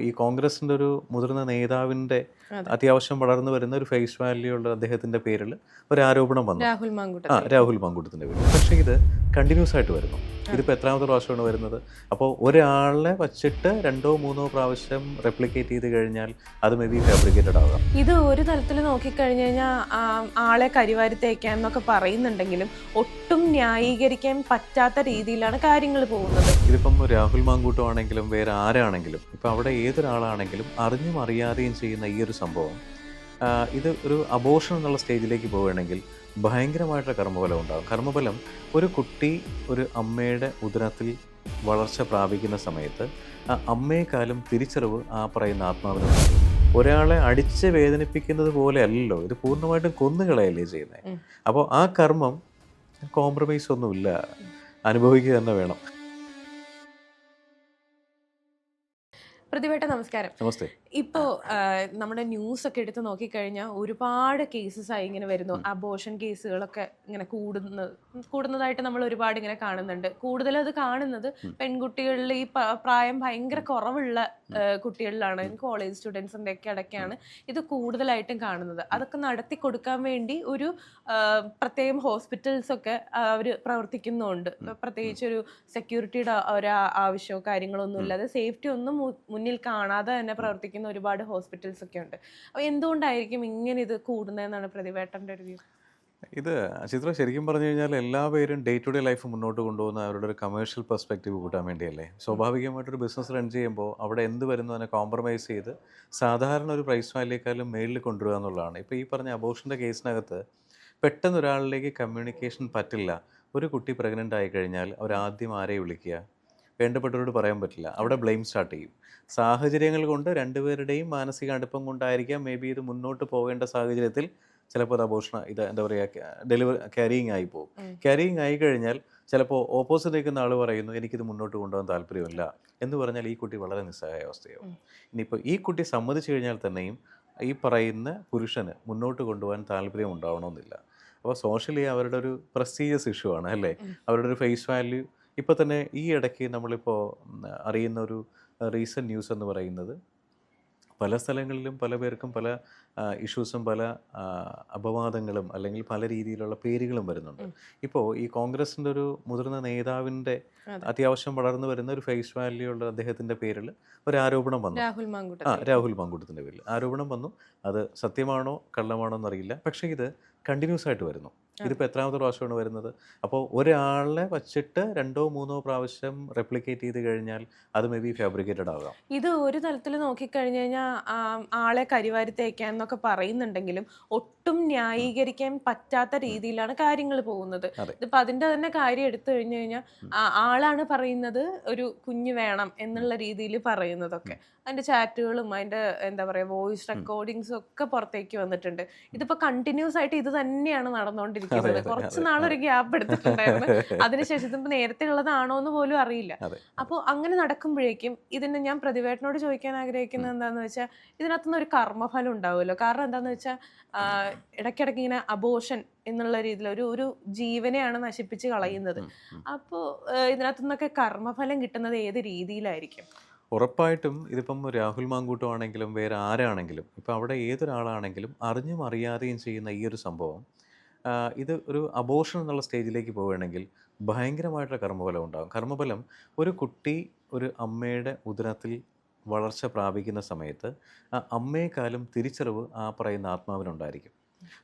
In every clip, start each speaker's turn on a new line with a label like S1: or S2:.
S1: ഈ കോൺഗ്രസിന്റെ ഒരു മുതിർന്ന നേതാവിന്റെ
S2: അതെ.
S1: അത്യാവശ്യം വളർന്നു വരുന്ന ഒരു ഫേസ് വാല്യൂ ഉള്ള അദ്ദേഹത്തിന്റെ പേരിൽ ഒരു ആരോപണം വന്നു.
S2: രാഹുൽ
S1: മങ്കൂട്ടത്തിന്റെ പേരിൽ. പക്ഷേ ഇത് കണ്ടിന്യൂസ് ആയിട്ട് വരുന്നു. ഇതിപ്പോൾ എത്രാമത്തെ പ്രാവശ്യമാണ് വരുന്നത്? അപ്പോൾ ഒരാളെ വച്ചിട്ട് രണ്ടോ മൂന്നോ പ്രാവശ്യം റെപ്ലിക്കേറ്റ് ചെയ്ത് കഴിഞ്ഞാൽ അത് മേ ബി ഫാബ്രിക്കേറ്റഡ് ആകാം.
S2: ഇത് ഒരു തരത്തിൽ നോക്കിക്കഴിഞ്ഞു കഴിഞ്ഞാൽ ആളെ കരിവാരി തേക്കാൻ എന്നൊക്കെ പറയുന്നുണ്ടെങ്കിലും ഒട്ടും ന്യായീകരിക്കാൻ പറ്റാത്ത രീതിയിലാണ് കാര്യങ്ങൾ പോകുന്നത്.
S1: ഇതിപ്പം രാഹുൽ മാങ്കൂട്ടം ആണെങ്കിലും വേറെ ആരാണെങ്കിലും ഇപ്പം അവിടെ ഏതൊരാളാണെങ്കിലും അറിഞ്ഞും അറിയാതെയും ചെയ്യുന്ന ഈ ഒരു സംഭവം ഇത് ഒരു അബോഷൻ എന്നുള്ള സ്റ്റേജിലേക്ക് പോവുകയാണെങ്കിൽ ഭയങ്കരമായിട്ടുള്ള കർമ്മഫലം ഉണ്ടാകും. കർമ്മഫലം ഒരു കുട്ടി ഒരു അമ്മയുടെ ഉദരത്തിൽ വളർച്ച പ്രാപിക്കുന്ന സമയത്ത് ആ അമ്മയെക്കാളും തിരിച്ചറിവ് ആ പറയുന്ന ആത്മാവിന് ഒരാളെ അടിച്ച് വേദനിപ്പിക്കുന്നത് പോലെ അല്ലല്ലോ ഇത് പൂർണമായിട്ടും കൊന്നുകളയല്ലേ ചെയ്യുന്നത് അപ്പോൾ ആ കർമ്മം കോംപ്രമൈസ് ഒന്നുമില്ല. അനുഭവിക്കുക തന്നെ വേണം.
S2: പ്രതിഭേട്ട നമസ്കാരം.
S1: നമസ്തേ.
S2: ഇപ്പോ ആ, നമ്മുടെ ന്യൂസ് ഒക്കെ എടുത്ത് നോക്കിക്കഴിഞ്ഞാൽ ഒരുപാട് കേസസ് ആയി ഇങ്ങനെ വരുന്നു. അബോഷൻ കേസുകളൊക്കെ ഇങ്ങനെ കൂടുന്ന കൂടുന്നതായിട്ട് നമ്മൾ ഒരുപാട് ഇങ്ങനെ കാണുന്നുണ്ട്. കൂടുതലും അത് കാണുന്നത് പെൺകുട്ടികളിൽ ഈ പ്രായം ഭയങ്കര കുറവുള്ള കുട്ടികളിലാണ്. കോളേജ് സ്റ്റുഡൻസിന്റെ ഒക്കെ ഇടയ്ക്കാണ് ഇത് കൂടുതലായിട്ടും കാണുന്നത്. അതൊക്കെ നടത്തി കൊടുക്കാൻ വേണ്ടി ഒരു പ്രത്യേകം ഹോസ്പിറ്റൽസ് ഒക്കെ അവർ പ്രവർത്തിക്കുന്നുണ്ട്. പ്രത്യേകിച്ച് ഒരു സെക്യൂരിറ്റിയുടെ ഒരു ആവശ്യമോ കാര്യങ്ങളൊന്നും ഇല്ലാതെ സേഫ്റ്റി ഒന്നും മുന്നിൽ കാണാതെ തന്നെ പ്രവർത്തിക്കുന്ന ഒരുപാട് ഹോസ്പിറ്റൽസ് ഒക്കെ ഉണ്ട്. അപ്പോൾ എന്തുകൊണ്ടായിരിക്കും ഇങ്ങനെ ഇത് കൂടുന്നതെന്നാണ് പ്രതിവേട്ടന്റെ ഒരു വ്യൂ?
S1: ഇത് ചിത്ര ശരിക്കും പറഞ്ഞു കഴിഞ്ഞാൽ എല്ലാ പേരും ഡേ ടു ഡേ ലൈഫ് മുന്നോട്ട് കൊണ്ടുപോകുന്ന അവരുടെ ഒരു കമേഴ്ഷ്യൽ പെർസ്പെക്റ്റീവ് കൂട്ടാൻ വേണ്ടിയല്ലേ? സ്വാഭാവികമായിട്ടൊരു ബിസിനസ് റൺ ചെയ്യുമ്പോൾ അവിടെ എന്ത് വരുന്നു അതിനെ കോംപ്രമൈസ് ചെയ്ത് സാധാരണ ഒരു പ്രൈസ് വാല്യേക്കാളും മേളിൽ കൊണ്ടുവരിക എന്നുള്ളതാണ്. ഇപ്പോൾ ഈ പറഞ്ഞ അബോഷന്റെ കേസിനകത്ത് പെട്ടെന്ന് ഒരാളിലേക്ക് കമ്മ്യൂണിക്കേഷൻ പറ്റില്ല. ഒരു കുട്ടി പ്രഗ്നന്റ് ആയി കഴിഞ്ഞാൽ അവർ ആദ്യം ആരെ വിളിക്കുക? വേണ്ടപ്പെട്ടവരോട് പറയാൻ പറ്റില്ല. അവിടെ ബ്ലെയിം സ്റ്റാർട്ട് ചെയ്യും. സാഹചര്യങ്ങൾ കൊണ്ട് രണ്ടുപേരുടെയും മാനസിക അടുപ്പം കൊണ്ടായിരിക്കാം മേ ബി ഇത് മുന്നോട്ട് പോകേണ്ട സാഹചര്യത്തിൽ ചിലപ്പോൾ അത് അപോഷണ ഇത് എന്താ പറയുക ഡെലിവറി ക്യാരിയിങ് ആയി പോകും. ക്യാരിയിങ് ആയി കഴിഞ്ഞാൽ ചിലപ്പോൾ ഓപ്പോസിറ്റ് നിൽക്കുന്ന ആൾ പറയുന്നു എനിക്കിത് മുന്നോട്ട് കൊണ്ടുപോകാൻ താല്പര്യമില്ല എന്ന് പറഞ്ഞാൽ ഈ കുട്ടി വളരെ നിസ്സഹായ അവസ്ഥയാവും. ഇനിയിപ്പോൾ ഈ കുട്ടി സമ്മതിച്ചു കഴിഞ്ഞാൽ തന്നെയും ഈ പറയുന്ന പുരുഷന് മുന്നോട്ട് കൊണ്ടുപോകാൻ താല്പര്യം ഉണ്ടാവണമെന്നില്ല. അപ്പോൾ സോഷ്യലി അവരുടെ ഒരു പ്രസ്റ്റീജിയസ് ഇഷ്യൂ ആണ് അല്ലേ? അവരുടെ ഒരു ഫേസ് വാല്യൂ ഇപ്പോൾ തന്നെ ഈ ഇടയ്ക്ക് നമ്മളിപ്പോൾ അറിയുന്ന ഒരു റീസെന്റ് ന്യൂസ് എന്ന് പറയുന്നത് പല സ്ഥലങ്ങളിലും പല പേർക്കും പല ഇഷ്യൂസും പല അപവാദങ്ങളും അല്ലെങ്കിൽ പല രീതിയിലുള്ള പേരുകളും വരുന്നുണ്ട്. ഇപ്പോൾ ഈ കോൺഗ്രസിന്റെ ഒരു മുതിർന്ന നേതാവിന്റെ
S2: അതെ.
S1: അത്യാവശ്യം വളർന്നു വരുന്ന ഒരു ഫേസ് വാല്യൂ ഉള്ള അദ്ദേഹത്തിന്റെ പേരിൽ ഒരു ആരോപണം വന്നു.
S2: രാഹുൽ
S1: ആ രാഹുൽ മങ്കൂട്ടത്തിന്റെ പേരിൽ ആരോപണം വന്നു. അത് സത്യമാണോ കള്ളമാണോ എന്നറിയില്ല. പക്ഷേ ഇത് കണ്ടിന്യൂസ് ആയിട്ട് വരുന്നു. ഇതിപ്പോൾ എത്രാമത്തെ പ്രാവശ്യമാണ് വരുന്നത്? അപ്പോൾ ഒരാളെ വച്ചിട്ട് രണ്ടോ മൂന്നോ പ്രാവശ്യം റെപ്ലിക്കേറ്റ് ചെയ്ത് കഴിഞ്ഞാൽ അത് മേ ബി ഫാബ്രിക്കേറ്റഡ് ആകാം.
S2: ഇത് ഒരു തലത്തിൽ നോക്കിക്കഴിഞ്ഞു കഴിഞ്ഞാൽ ആളെ കരിവാരി തേക്കാൻ എന്നൊക്കെ പറയുന്നുണ്ടെങ്കിലും ഒട്ടും ന്യായീകരിക്കാൻ പറ്റാത്ത രീതിയിലാണ് കാര്യങ്ങൾ പോകുന്നത്. ഇതിപ്പോൾ അതിന്റെ തന്നെ കാര്യം എടുത്തു കഴിഞ്ഞു കഴിഞ്ഞാൽ ആളാണ് പറയുന്നത് ഒരു കുഞ്ഞ് വേണം എന്നുള്ള രീതിയിൽ പറയുന്നതൊക്കെ. അതിന്റെ ചാറ്റുകളും അതിന്റെ എന്താ പറയുക വോയിസ് റെക്കോർഡിങ്സും ഒക്കെ പുറത്തേക്ക് വന്നിട്ടുണ്ട്. ഇതിപ്പോൾ കണ്ടിന്യൂസ് ആയിട്ട് ഇത് തന്നെയാണ് നടന്നുകൊണ്ടിരിക്കുന്നത്
S1: അതെ,
S2: കുറച്ച് നാളൊരു ഗ്യാപ്പ് എടുത്തിട്ടുണ്ടായിരുന്നു. അതിനുശേഷം ഇതിപ്പോ നേരത്തെ ഉള്ളതാണോ എന്ന് പോലും അറിയില്ല. അപ്പോൾ അങ്ങനെ നടക്കുമ്പോഴേക്കും ഇതിന് ഞാൻ പ്രതിവേട്ടനോട് ചോദിക്കാൻ ആഗ്രഹിക്കുന്നത് എന്താന്ന് വെച്ചാൽ ഇതിനകത്തുനിന്ന് ഒരു കർമ്മഫലം ഉണ്ടാവുമല്ലോ. കാരണം എന്താന്ന് വെച്ചാൽ ഇടയ്ക്കിടയ്ക്ക് ഇങ്ങനെ അബോഷൻ എന്നുള്ള രീതിയിൽ ഒരു ഒരു ജീവനെയാണ് നശിപ്പിച്ച് കളയുന്നത്. അപ്പോൾ ഇതിനകത്തു നിന്നൊക്കെ കർമ്മഫലം കിട്ടുന്നത് ഏത് രീതിയിലായിരിക്കും?
S1: ഉറപ്പായിട്ടും ഇതിപ്പം രാഹുൽ മാങ്കൂട്ടം ആണെങ്കിലും വേറെ ആരാണെങ്കിലും ഇപ്പം അവിടെ ഏതൊരാളാണെങ്കിലും അറിഞ്ഞും അറിയാതെയും ചെയ്യുന്ന ഈ ഒരു സംഭവം ഇത് ഒരു അബോഷൻ എന്നുള്ള സ്റ്റേജിലേക്ക് പോവുകയാണെങ്കിൽ ഭയങ്കരമായിട്ടുള്ള കർമ്മഫലം ഉണ്ടാകും. കർമ്മഫലം ഒരു കുട്ടി ഒരു അമ്മയുടെ ഉദരത്തിൽ വളർച്ച പ്രാപിക്കുന്ന സമയത്ത് ആ അമ്മയെക്കാളും തിരിച്ചറിവ് ആ പറയുന്ന ആത്മാവിനുണ്ടായിരിക്കും.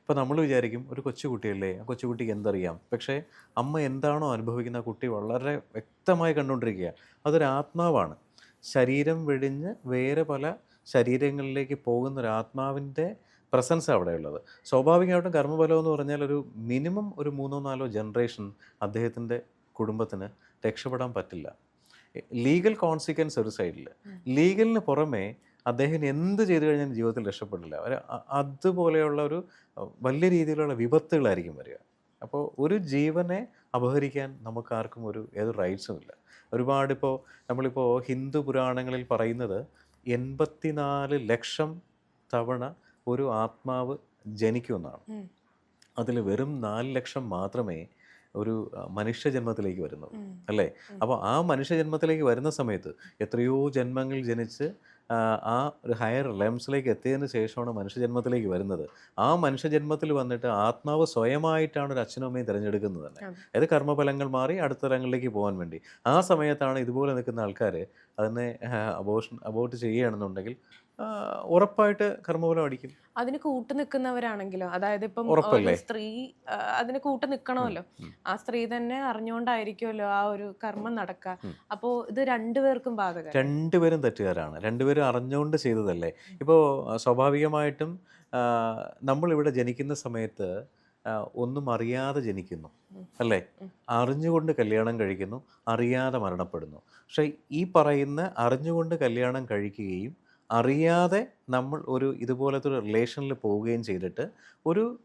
S1: അപ്പോൾ നമ്മൾ വിചാരിക്കും ഒരു കൊച്ചുകുട്ടിയല്ലേ? ആ കൊച്ചുകുട്ടിക്ക് എന്തറിയാം? പക്ഷേ അമ്മ എന്താണോ അനുഭവിക്കുന്ന കുട്ടി വളരെ വ്യക്തമായി കണ്ടുകൊണ്ടിരിക്കുക. അതൊരു ആത്മാവാണ്. ശരീരം വെടിഞ്ഞ് വേറെ പല ശരീരങ്ങളിലേക്ക് പോകുന്ന ഒരു ആത്മാവിന്റെ പ്രസൻസ് അവിടെ ഉള്ളത്. സ്വാഭാവികമായിട്ടും കർമ്മബലം എന്ന് പറഞ്ഞാൽ ഒരു മിനിമം ഒരു മൂന്നോ നാലോ ജനറേഷൻ അദ്ദേഹത്തിന്റെ കുടുംബത്തിന് രക്ഷപ്പെടാൻ പറ്റില്ല. ലീഗൽ കോൺസിക്വൻസ് ഒരു സൈഡിൽ ലീഗലിന് പുറമേ അദ്ദേഹം എന്ത് ചെയ്തു കഴിഞ്ഞാൽ ജീവിതത്തിൽ രക്ഷപ്പെടില്ല. ഒരു അതുപോലെയുള്ള ഒരു വലിയ രീതിയിലുള്ള വിപത്തുകളായിരിക്കും വരിക. അപ്പോൾ ഒരു ജീവനെ അപഹരിക്കാൻ നമുക്കാർക്കും ഒരു ഏത് റൈറ്റ്സും ഇല്ല. ഒരുപാട് ഇപ്പോൾ നമ്മളിപ്പോൾ ഹിന്ദു പുരാണങ്ങളിൽ പറയുന്നത് എൺപത്തിനാല് ലക്ഷം തവണ ഒരു ആത്മാവ് ജനിക്കുമെന്നാണ്. അതിൽ വെറും നാല് ലക്ഷം മാത്രമേ ഒരു മനുഷ്യജന്മത്തിലേക്ക്
S2: വരുന്നു
S1: അല്ലേ? അപ്പോൾ ആ മനുഷ്യജന്മത്തിലേക്ക് വരുന്ന സമയത്ത് എത്രയോ ജന്മങ്ങൾ ജനിച്ച് ആ, ഒരു ഹയർ ലെംസിലേക്ക് എത്തിയതിന് ശേഷമാണ് മനുഷ്യജന്മത്തിലേക്ക് വരുന്നത്. ആ മനുഷ്യജന്മത്തിൽ വന്നിട്ട് ആത്മാവ് സ്വയമായിട്ടാണ് ഒരു അച്ഛനും അമ്മയും തിരഞ്ഞെടുക്കുന്നത് തന്നെ.
S2: അതെ.
S1: കർമ്മഫലങ്ങൾ മാറി അടുത്ത തലങ്ങളിലേക്ക് പോകാൻ വേണ്ടി. ആ സമയത്താണ് ഇതുപോലെ നിൽക്കുന്ന ആൾക്കാർ അതിനെ അബോഷൻ അബോട്ട് ചെയ്യുകയാണെന്നുണ്ടെങ്കിൽ ഉറപ്പായിട്ട് കർമ്മഫലം അടിക്കും.
S2: അതിന് കൂട്ടു നിൽക്കുന്നവരാണെങ്കിലോ അതായത് ഇപ്പം ഒരു സ്ത്രീ അതിന് കൂട്ടു നിൽക്കണമല്ലോ ആ സ്ത്രീ തന്നെ അറിഞ്ഞുകൊണ്ടായിരിക്കുമല്ലോ ആ ഒരു കർമ്മം നടക്കുക.
S1: അപ്പോൾ
S2: അപ്പോ ഇത് രണ്ടുപേർക്കും ബാധക
S1: രണ്ടുപേരും തെറ്റുകാരാണ്. രണ്ടുപേരും അറിഞ്ഞുകൊണ്ട് ചെയ്തതല്ലേ? ഇപ്പോൾ സ്വാഭാവികമായിട്ടും നമ്മൾ നമ്മളിവിടെ ജനിക്കുന്ന സമയത്ത് ഒന്നും അറിയാതെ ജനിക്കുന്നു. അല്ലേ? അറിഞ്ഞുകൊണ്ട് കല്യാണം കഴിക്കുന്നു അറിയാതെ മരണപ്പെടുന്നു. പക്ഷേ ഈ പറയുന്ന അറിഞ്ഞുകൊണ്ട് കല്യാണം കഴിക്കുകയും അറിയാതെ നമ്മൾ ഒരു ഇതുപോലത്തെ ഒരു റിലേഷനിൽ പോവുകയും ചെയ്തിട്ട് ഒരു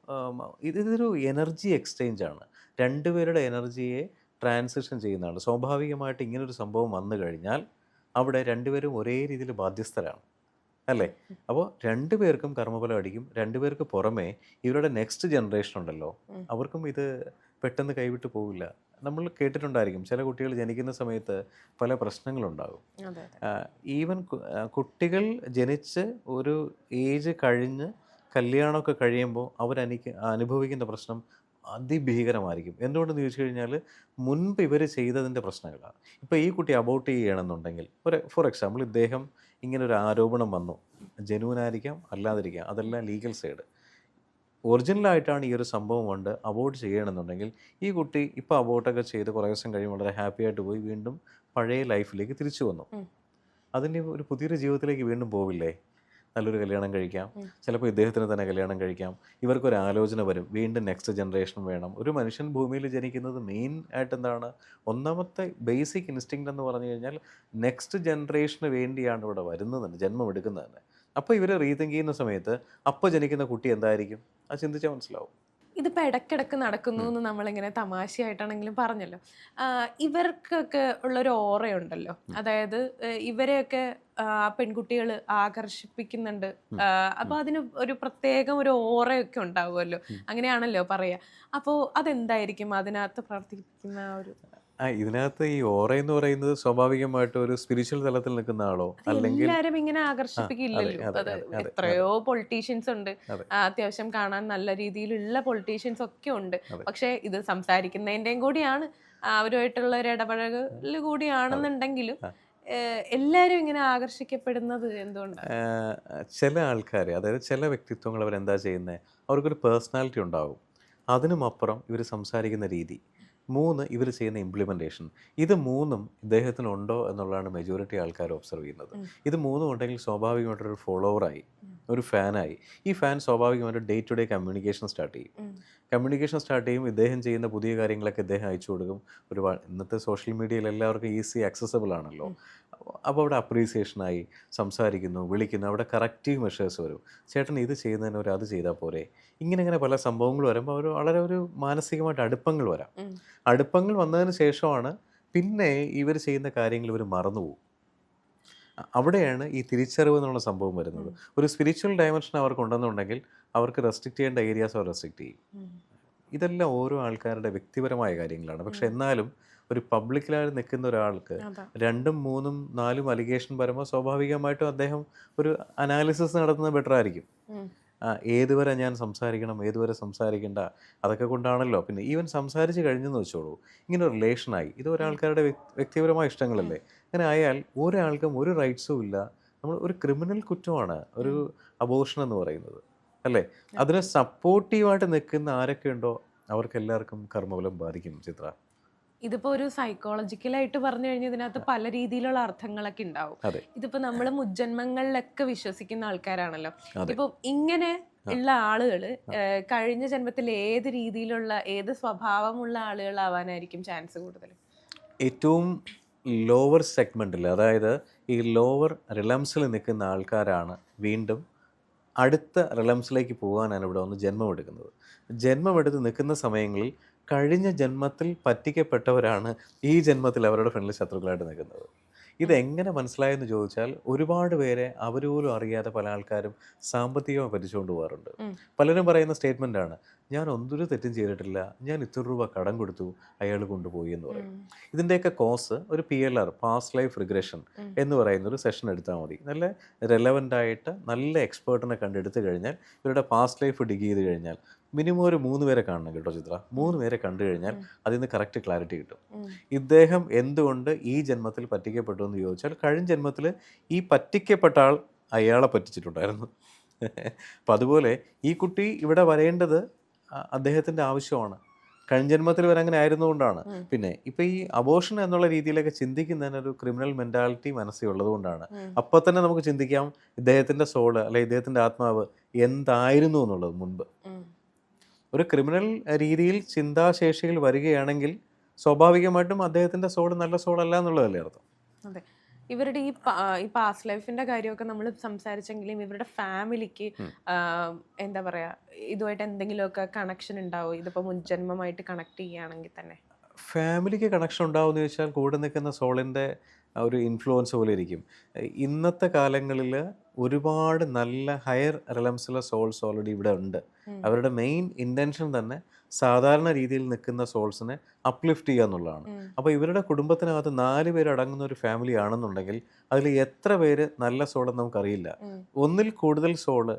S1: ഇതൊരു എനർജി എക്സ്ചേഞ്ച് ആണ് രണ്ടുപേരുടെ എനർജിയെ ട്രാൻസിഷൻ ചെയ്യുന്നതാണ്. സ്വാഭാവികമായിട്ട് ഇങ്ങനൊരു സംഭവം വന്നു കഴിഞ്ഞാൽ അവിടെ രണ്ടുപേരും ഒരേ രീതിയിൽ ബാധ്യസ്ഥരാണ്. അല്ലേ? അപ്പോൾ രണ്ടുപേർക്കും കർമ്മഫലം അടിക്കും. രണ്ടുപേർക്ക് പുറമേ ഇവരുടെ നെക്സ്റ്റ് ജനറേഷൻ ഉണ്ടല്ലോ. അവർക്കും ഇത് പെട്ടെന്ന് കൈവിട്ട് പോവില്ല. നമ്മൾ കേട്ടിട്ടുണ്ടായിരിക്കും. ചില കുട്ടികൾ ജനിക്കുന്ന സമയത്ത് പല പ്രശ്നങ്ങളുണ്ടാകും. ഈവൻ കുട്ടികൾ ജനിച്ച് ഒരു ഏജ് കഴിഞ്ഞ് കല്യാണമൊക്കെ കഴിയുമ്പോൾ അവരനിക്ക് അനുഭവിക്കുന്ന പ്രശ്നം അതിഭീകരമായിരിക്കും. എന്തുകൊണ്ടെന്ന് ചോദിച്ചു കഴിഞ്ഞാൽ മുൻപ് ഇവർ ചെയ്തതിന്റെ പ്രശ്നങ്ങളാണ്. ഇപ്പോൾ ഈ കുട്ടി അബോട്ട് ചെയ്യണമെന്നുണ്ടെങ്കിൽ ഒരു ഫോർ എക്സാമ്പിൾ ഇദ്ദേഹം ഇങ്ങനെ ഒരു ആരോപണം വന്നു. ജനുവനായിരിക്കാം അല്ലാതിരിക്കാം. അതെല്ലാം ലീഗൽ സൈഡ് ഒറിജിനലായിട്ടാണ് ഈ ഒരു സംഭവം കൊണ്ട് അബോട്ട് ചെയ്യണമെന്നുണ്ടെങ്കിൽ ഈ കുട്ടി ഇപ്പോൾ അബോട്ടൊക്കെ ചെയ്ത് കുറേ ദിവസം കഴിയുമ്പോൾ വളരെ ഹാപ്പി ആയിട്ട് പോയി വീണ്ടും പഴയ ലൈഫിലേക്ക് തിരിച്ചു വന്നു.
S2: അതിന്റെ
S1: അതിന് ഒരു പുതിയൊരു ജീവിതത്തിലേക്ക് വീണ്ടും പോവില്ലേ? നല്ലൊരു കല്യാണം കഴിക്കാം. ചിലപ്പോൾ ഇദ്ദേഹത്തിന് തന്നെ കല്യാണം കഴിക്കാം. ഇവർക്കൊരു ആലോചന വരും. വീണ്ടും നെക്സ്റ്റ് ജനറേഷൻ വേണം. ഒരു മനുഷ്യൻ ഭൂമിയിൽ ജനിക്കുന്നത് മെയിൻ ആയിട്ട് എന്താണ്? ഒന്നാമത്തെ ബേസിക് ഇൻസ്റ്റിങ് എന്ന് പറഞ്ഞു കഴിഞ്ഞാൽ നെക്സ്റ്റ് ജനറേഷന് വേണ്ടിയാണ് ഇവിടെ വരുന്നത് തന്നെ ജന്മം എടുക്കുന്നത് തന്നെ. അപ്പോൾ ഇവർ റീതിങ്ക് ചെയ്യുന്ന സമയത്ത് അപ്പോൾ ജനിക്കുന്ന കുട്ടി എന്തായിരിക്കും? അത് ചിന്തിച്ചാൽ മനസ്സിലാവും.
S2: ഇതിപ്പോൾ ഇടയ്ക്കിടയ്ക്ക് നടക്കുന്നു എന്ന് നമ്മളിങ്ങനെ തമാശയായിട്ടാണെങ്കിലും പറഞ്ഞല്ലോ. ഇവർക്കൊക്കെ ഉള്ളൊരു ഓറയുണ്ടല്ലോ. അതായത് ഇവരെയൊക്കെ ആ പെൺകുട്ടികൾ ആകർഷിപ്പിക്കുന്നുണ്ട്. അപ്പോൾ അതിന് ഒരു പ്രത്യേകം ഒരു ഓറയൊക്കെ ഉണ്ടാവുമല്ലോ. അങ്ങനെയാണല്ലോ പറയുക അപ്പോൾ അതെന്തായിരിക്കും അതിനകത്ത് പ്രവർത്തിക്കുന്ന ഒരു
S1: ആ ഇതിനകത്ത് ഈ ഓറ എന്ന് പറയുന്നത് സ്വാഭാവികമായിട്ട് ഒരു സ്പിരിച്വൽ തലത്തിൽ നിൽക്കുന്ന ആളോ? അല്ലെങ്കിൽ
S2: എല്ലാരും ഇങ്ങനെ ആകർഷിപ്പിക്കില്ലല്ലോ.
S1: അതെ,
S2: എത്രയോ പൊളിറ്റീഷ്യൻസ് ഉണ്ട്. അത്യാവശ്യം കാണാൻ നല്ല രീതിയിലുള്ള പൊളിറ്റീഷ്യൻസ് ഒക്കെ ഉണ്ട്. പക്ഷെ ഇത് സംസാരിക്കുന്നതിന്റെയും കൂടിയാണ്. അവരുമായിട്ടുള്ള ഒരു ഇടപഴകൽ കൂടിയാണെന്നുണ്ടെങ്കിലും. എല്ലാരും ഇങ്ങനെ ആകർഷിക്കപ്പെടുന്നത് എന്തുകൊണ്ടാണ്
S1: ചില ആൾക്കാർ അതായത് ചില വ്യക്തിത്വങ്ങൾ അവരെന്താ ചെയ്യുന്നത് അവർക്കൊരു പേഴ്സണാലിറ്റി ഉണ്ടാകും അതിനുമപ്പുറം ഇവർ സംസാരിക്കുന്ന രീതി. മൂന്ന് ഇവർ ചെയ്യുന്ന ഇംപ്ലിമെന്റേഷൻ ഇത് മൂന്നും ഇദ്ദേഹത്തിനുണ്ടോ എന്നുള്ളതാണ് മെജോറിറ്റി ആൾക്കാർ ഒബ്സർവ് ചെയ്യുന്നത്. ഇത് മൂന്നും ഉണ്ടെങ്കിൽ സ്വാഭാവികമായിട്ടൊരു ഫോളോവറായി
S2: ആയി
S1: ഒരു ഫാനായി ഈ ഫാൻ സ്വാഭാവികമായിട്ട് day to day communication start ചെയ്യും. കമ്മ്യൂണിക്കേഷൻ സ്റ്റാർട്ട് ചെയ്യും ഇദ്ദേഹം ചെയ്യുന്ന പുതിയ കാര്യങ്ങളൊക്കെ ഇദ്ദേഹം അയച്ചു കൊടുക്കും. ഒരുപാട് ഇന്നത്തെ സോഷ്യൽ മീഡിയയിൽ എല്ലാവർക്കും ഈസി ആക്സസബിൾ ആണല്ലോ. അപ്പോൾ അവിടെ അപ്രീസിയേഷനായി സംസാരിക്കുന്നു വിളിക്കുന്നു അവിടെ കറക്റ്റീവ് മെഷേഴ്സ് വരും. ചേട്ടൻ ഇത് ചെയ്യുന്നതിന് ഒരു അത് ചെയ്താൽ പോരെ. ഇങ്ങനെ ഇങ്ങനെ പല സംഭവങ്ങൾ വരുമ്പോൾ അവർ വളരെ ഒരു മാനസികമായിട്ട് അടുപ്പങ്ങൾ വരാം. അടുപ്പങ്ങൾ വന്നതിന് ശേഷമാണ് പിന്നെ ഇവർ ചെയ്യുന്ന കാര്യങ്ങൾ ഇവർ മറന്നുപോകും. അവിടെയാണ് ഈ തിരിച്ചറിവ് എന്നുള്ള സംഭവം വരുന്നത്. ഒരു സ്പിരിച്വൽ ഡയമെൻഷൻ അവർക്ക് ഉണ്ടെന്നുണ്ടെങ്കിൽ അവർക്ക് റെസ്ട്രിക്ട് ചെയ്യേണ്ട ഏരിയാസ് അവർ റെസ്ട്രിക്ട് ചെയ്യും. ഇതെല്ലാം ഓരോ ആൾക്കാരുടെ വ്യക്തിപരമായ കാര്യങ്ങളാണ്. പക്ഷെ എന്നാലും ഒരു പബ്ലിക്കിലായി നിൽക്കുന്ന ഒരാൾക്ക് രണ്ടും മൂന്നും നാലും അലിഗേഷൻ വരുമ്പോൾ സ്വാഭാവികമായിട്ടും അദ്ദേഹം ഒരു അനാലിസിസ് നടത്തുന്നത് ബെറ്റർ ആയിരിക്കും. ആ, ഏതുവരെ ഞാൻ സംസാരിക്കണം ഏതുവരെ സംസാരിക്കേണ്ട അതൊക്കെ കൊണ്ടാണല്ലോ. പിന്നെ ഈവൻ സംസാരിച്ച് കഴിഞ്ഞെന്ന് വെച്ചോളൂ ഇങ്ങനെ ഒരു റിലേഷനായി ഇത് ഒരാൾക്കാരുടെ വ്യക്തിപരമായ ഇഷ്ടങ്ങളല്ലേ. അങ്ങനെ ആയാൽ ഒരാൾക്കും ഒരു റൈറ്റ്സും ഇല്ല. നമ്മൾ ഒരു ക്രിമിനൽ കുറ്റമാണ് ഒരു അബോഷൻ എന്ന് പറയുന്നത്. അല്ലേ? അതിന് സപ്പോർട്ടീവായിട്ട് നിൽക്കുന്ന ആരൊക്കെ ഉണ്ടോ? അവർക്ക് എല്ലാവർക്കും കർമ്മഫലം ബാധിക്കും ചിത്ര.
S2: ഇതിപ്പോ ഒരു സൈക്കോളജിക്കലായിട്ട് പറഞ്ഞു കഴിഞ്ഞാൽ ഇതിനകത്ത് പല രീതിയിലുള്ള അർത്ഥങ്ങളൊക്കെ ഉണ്ടാവും. ഇതിപ്പോ നമ്മൾ മുജ്ജന്മങ്ങളിലൊക്കെ വിശ്വസിക്കുന്ന ആൾക്കാരാണല്ലോ. ഇപ്പൊ ഇങ്ങനെ ഉള്ള ആളുകൾ കഴിഞ്ഞ ജന്മത്തിൽ ഏത് രീതിയിലുള്ള ഏത് സ്വഭാവമുള്ള ആളുകളാവാനായിരിക്കും ചാൻസ് കൂടുതൽ
S1: ഏറ്റവും ലോവർ സെഗ്മെന്റിൽ അതായത് ഈ ലോവർ റിലംസിൽ നിൽക്കുന്ന ആൾക്കാരാണ് വീണ്ടും അടുത്ത റിലംസിലേക്ക് പോകാനാണ് ഇവിടെ വന്ന് ജന്മമെടുക്കുന്നത്. ജന്മമെടുത്ത് നിൽക്കുന്ന സമയങ്ങളിൽ കഴിഞ്ഞ ജന്മത്തിൽ പറ്റിക്കപ്പെട്ടവരാണ് ഈ ജന്മത്തിൽ അവരുടെ ഫ്രണ്ടിൽ ശത്രുക്കളായിട്ട് നിൽക്കുന്നത്. ഇതെങ്ങനെ മനസ്സിലായെന്ന് ചോദിച്ചാൽ ഒരുപാട് പേരെ അവർ പോലും അറിയാതെ പല ആൾക്കാരും സാമ്പത്തികമായി പറ്റിച്ചുകൊണ്ട് പോകാറുണ്ട്. പലരും പറയുന്ന സ്റ്റേറ്റ്മെന്റ് ആണ് ഞാൻ ഒന്നൊരു തെറ്റും ചെയ്തിട്ടില്ല. ഞാൻ ഇത്ര രൂപ കടം കൊടുത്തു അയാൾ കൊണ്ടുപോയി എന്ന് പറയും.
S2: ഇതിന്റെയൊക്കെ
S1: ഇതിന്റെയൊക്കെ കോസ് ഒരു P L R past life regression എന്ന് പറയുന്ന ഒരു സെഷൻ എടുത്താൽ മതി. നല്ല റെലവന്റ് ആയിട്ട് നല്ല എക്സ്പേർട്ടിനെ കണ്ടെടുത്ത് കഴിഞ്ഞാൽ ഇവരുടെ പാസ്റ്റ് ലൈഫ് ഡിഗ് ചെയ്ത് കഴിഞ്ഞാൽ മിനിമം ഒരു മൂന്ന് പേരെ കാണണം കേട്ടോ ചിത്ര. മൂന്ന് പേരെ കണ്ടു കഴിഞ്ഞാൽ. അതിൽ നിന്ന് കറക്റ്റ് ക്ലാരിറ്റി കിട്ടും. ഇദ്ദേഹം എന്തുകൊണ്ട് ഈ ജന്മത്തിൽ പറ്റിക്കപ്പെട്ടു എന്ന് ചോദിച്ചാൽ കഴിഞ്ഞ ജന്മത്തിൽ ഈ പറ്റിക്കപ്പെട്ട ആൾ അയാളെ പറ്റിച്ചിട്ടുണ്ടായിരുന്നു. അപ്പം അതുപോലെ ഈ കുട്ടി ഇവിടെ വരേണ്ടത് അദ്ദേഹത്തിന്റെ ആവശ്യമാണ്. കഴിഞ്ഞ ജന്മത്തിൽ വരെ അങ്ങനെ ആയിരുന്നുകൊണ്ടാണ് പിന്നെ ഇപ്പം ഈ അബോഷൻ എന്നുള്ള രീതിയിലൊക്കെ ചിന്തിക്കുന്നതിന് ഒരു ക്രിമിനൽ മെന്റാലിറ്റി മനസ്സിൽ ഉള്ളതുകൊണ്ടാണ്. അപ്പം തന്നെ നമുക്ക് ചിന്തിക്കാം ഇദ്ദേഹത്തിന്റെ സോൾ അല്ലെ ഇദ്ദേഹത്തിന്റെ ആത്മാവ് എന്തായിരുന്നു എന്നുള്ളത് മുൻപ്. ഒരു ക്രിമിനൽ രീതിയിൽ ചിന്താശേഷിയിൽ വരികയാണെങ്കിൽ സ്വാഭാവികമായിട്ടും അദ്ദേഹത്തിന്റെ സോൾ നല്ല സോൾ അല്ല എന്നുള്ളതല്ലേ അർത്ഥം?
S2: അതെ. ഇവരുടെ ഈ ഈ പാസ്റ്റ് ലൈഫിന്റെ കാര്യമൊക്കെ നമ്മൾ സംസാരിച്ചെങ്കിലും ഇവരുടെ ഫാമിലിക്ക് എന്താ പറയാ ഇതുമായിട്ട് എന്തെങ്കിലുമൊക്കെ കണക്ഷൻ ഉണ്ടാവും? ഇതിപ്പോ മുൻജന്മമായിട്ട് കണക്ട് ചെയ്യുകയാണെങ്കിൽ തന്നെ.
S1: ഫാമിലിക്ക് കണക്ഷൻ ഉണ്ടാവുമെന്ന് ചോദിച്ചാൽ കൂടെ നിൽക്കുന്ന സോളിന്റെ ഒരു ഇൻഫ്ലുവൻസ് പോലെ ഇരിക്കും. ഇന്നത്തെ കാലങ്ങളിൽ ഒരുപാട് നല്ല ഹയർ റിലംസിലെ സോൾസ് ഓൾറെഡി ഇവിടെ ഉണ്ട്. അവരുടെ മെയിൻ ഇന്റൻഷൻ തന്നെ സാധാരണ രീതിയിൽ നിൽക്കുന്ന സോൾസിനെ അപ്ലിഫ്റ്റ് ചെയ്യുക എന്നുള്ളതാണ്. അപ്പോൾ ഇവരുടെ കുടുംബത്തിനകത്ത് നാല് പേര് അടങ്ങുന്ന ഒരു ഫാമിലി ആണെന്നുണ്ടെങ്കിൽ അതിൽ എത്ര പേര് നല്ല സോളെന്ന് നമുക്കറിയില്ല. ഒന്നിൽ കൂടുതൽ സോൾ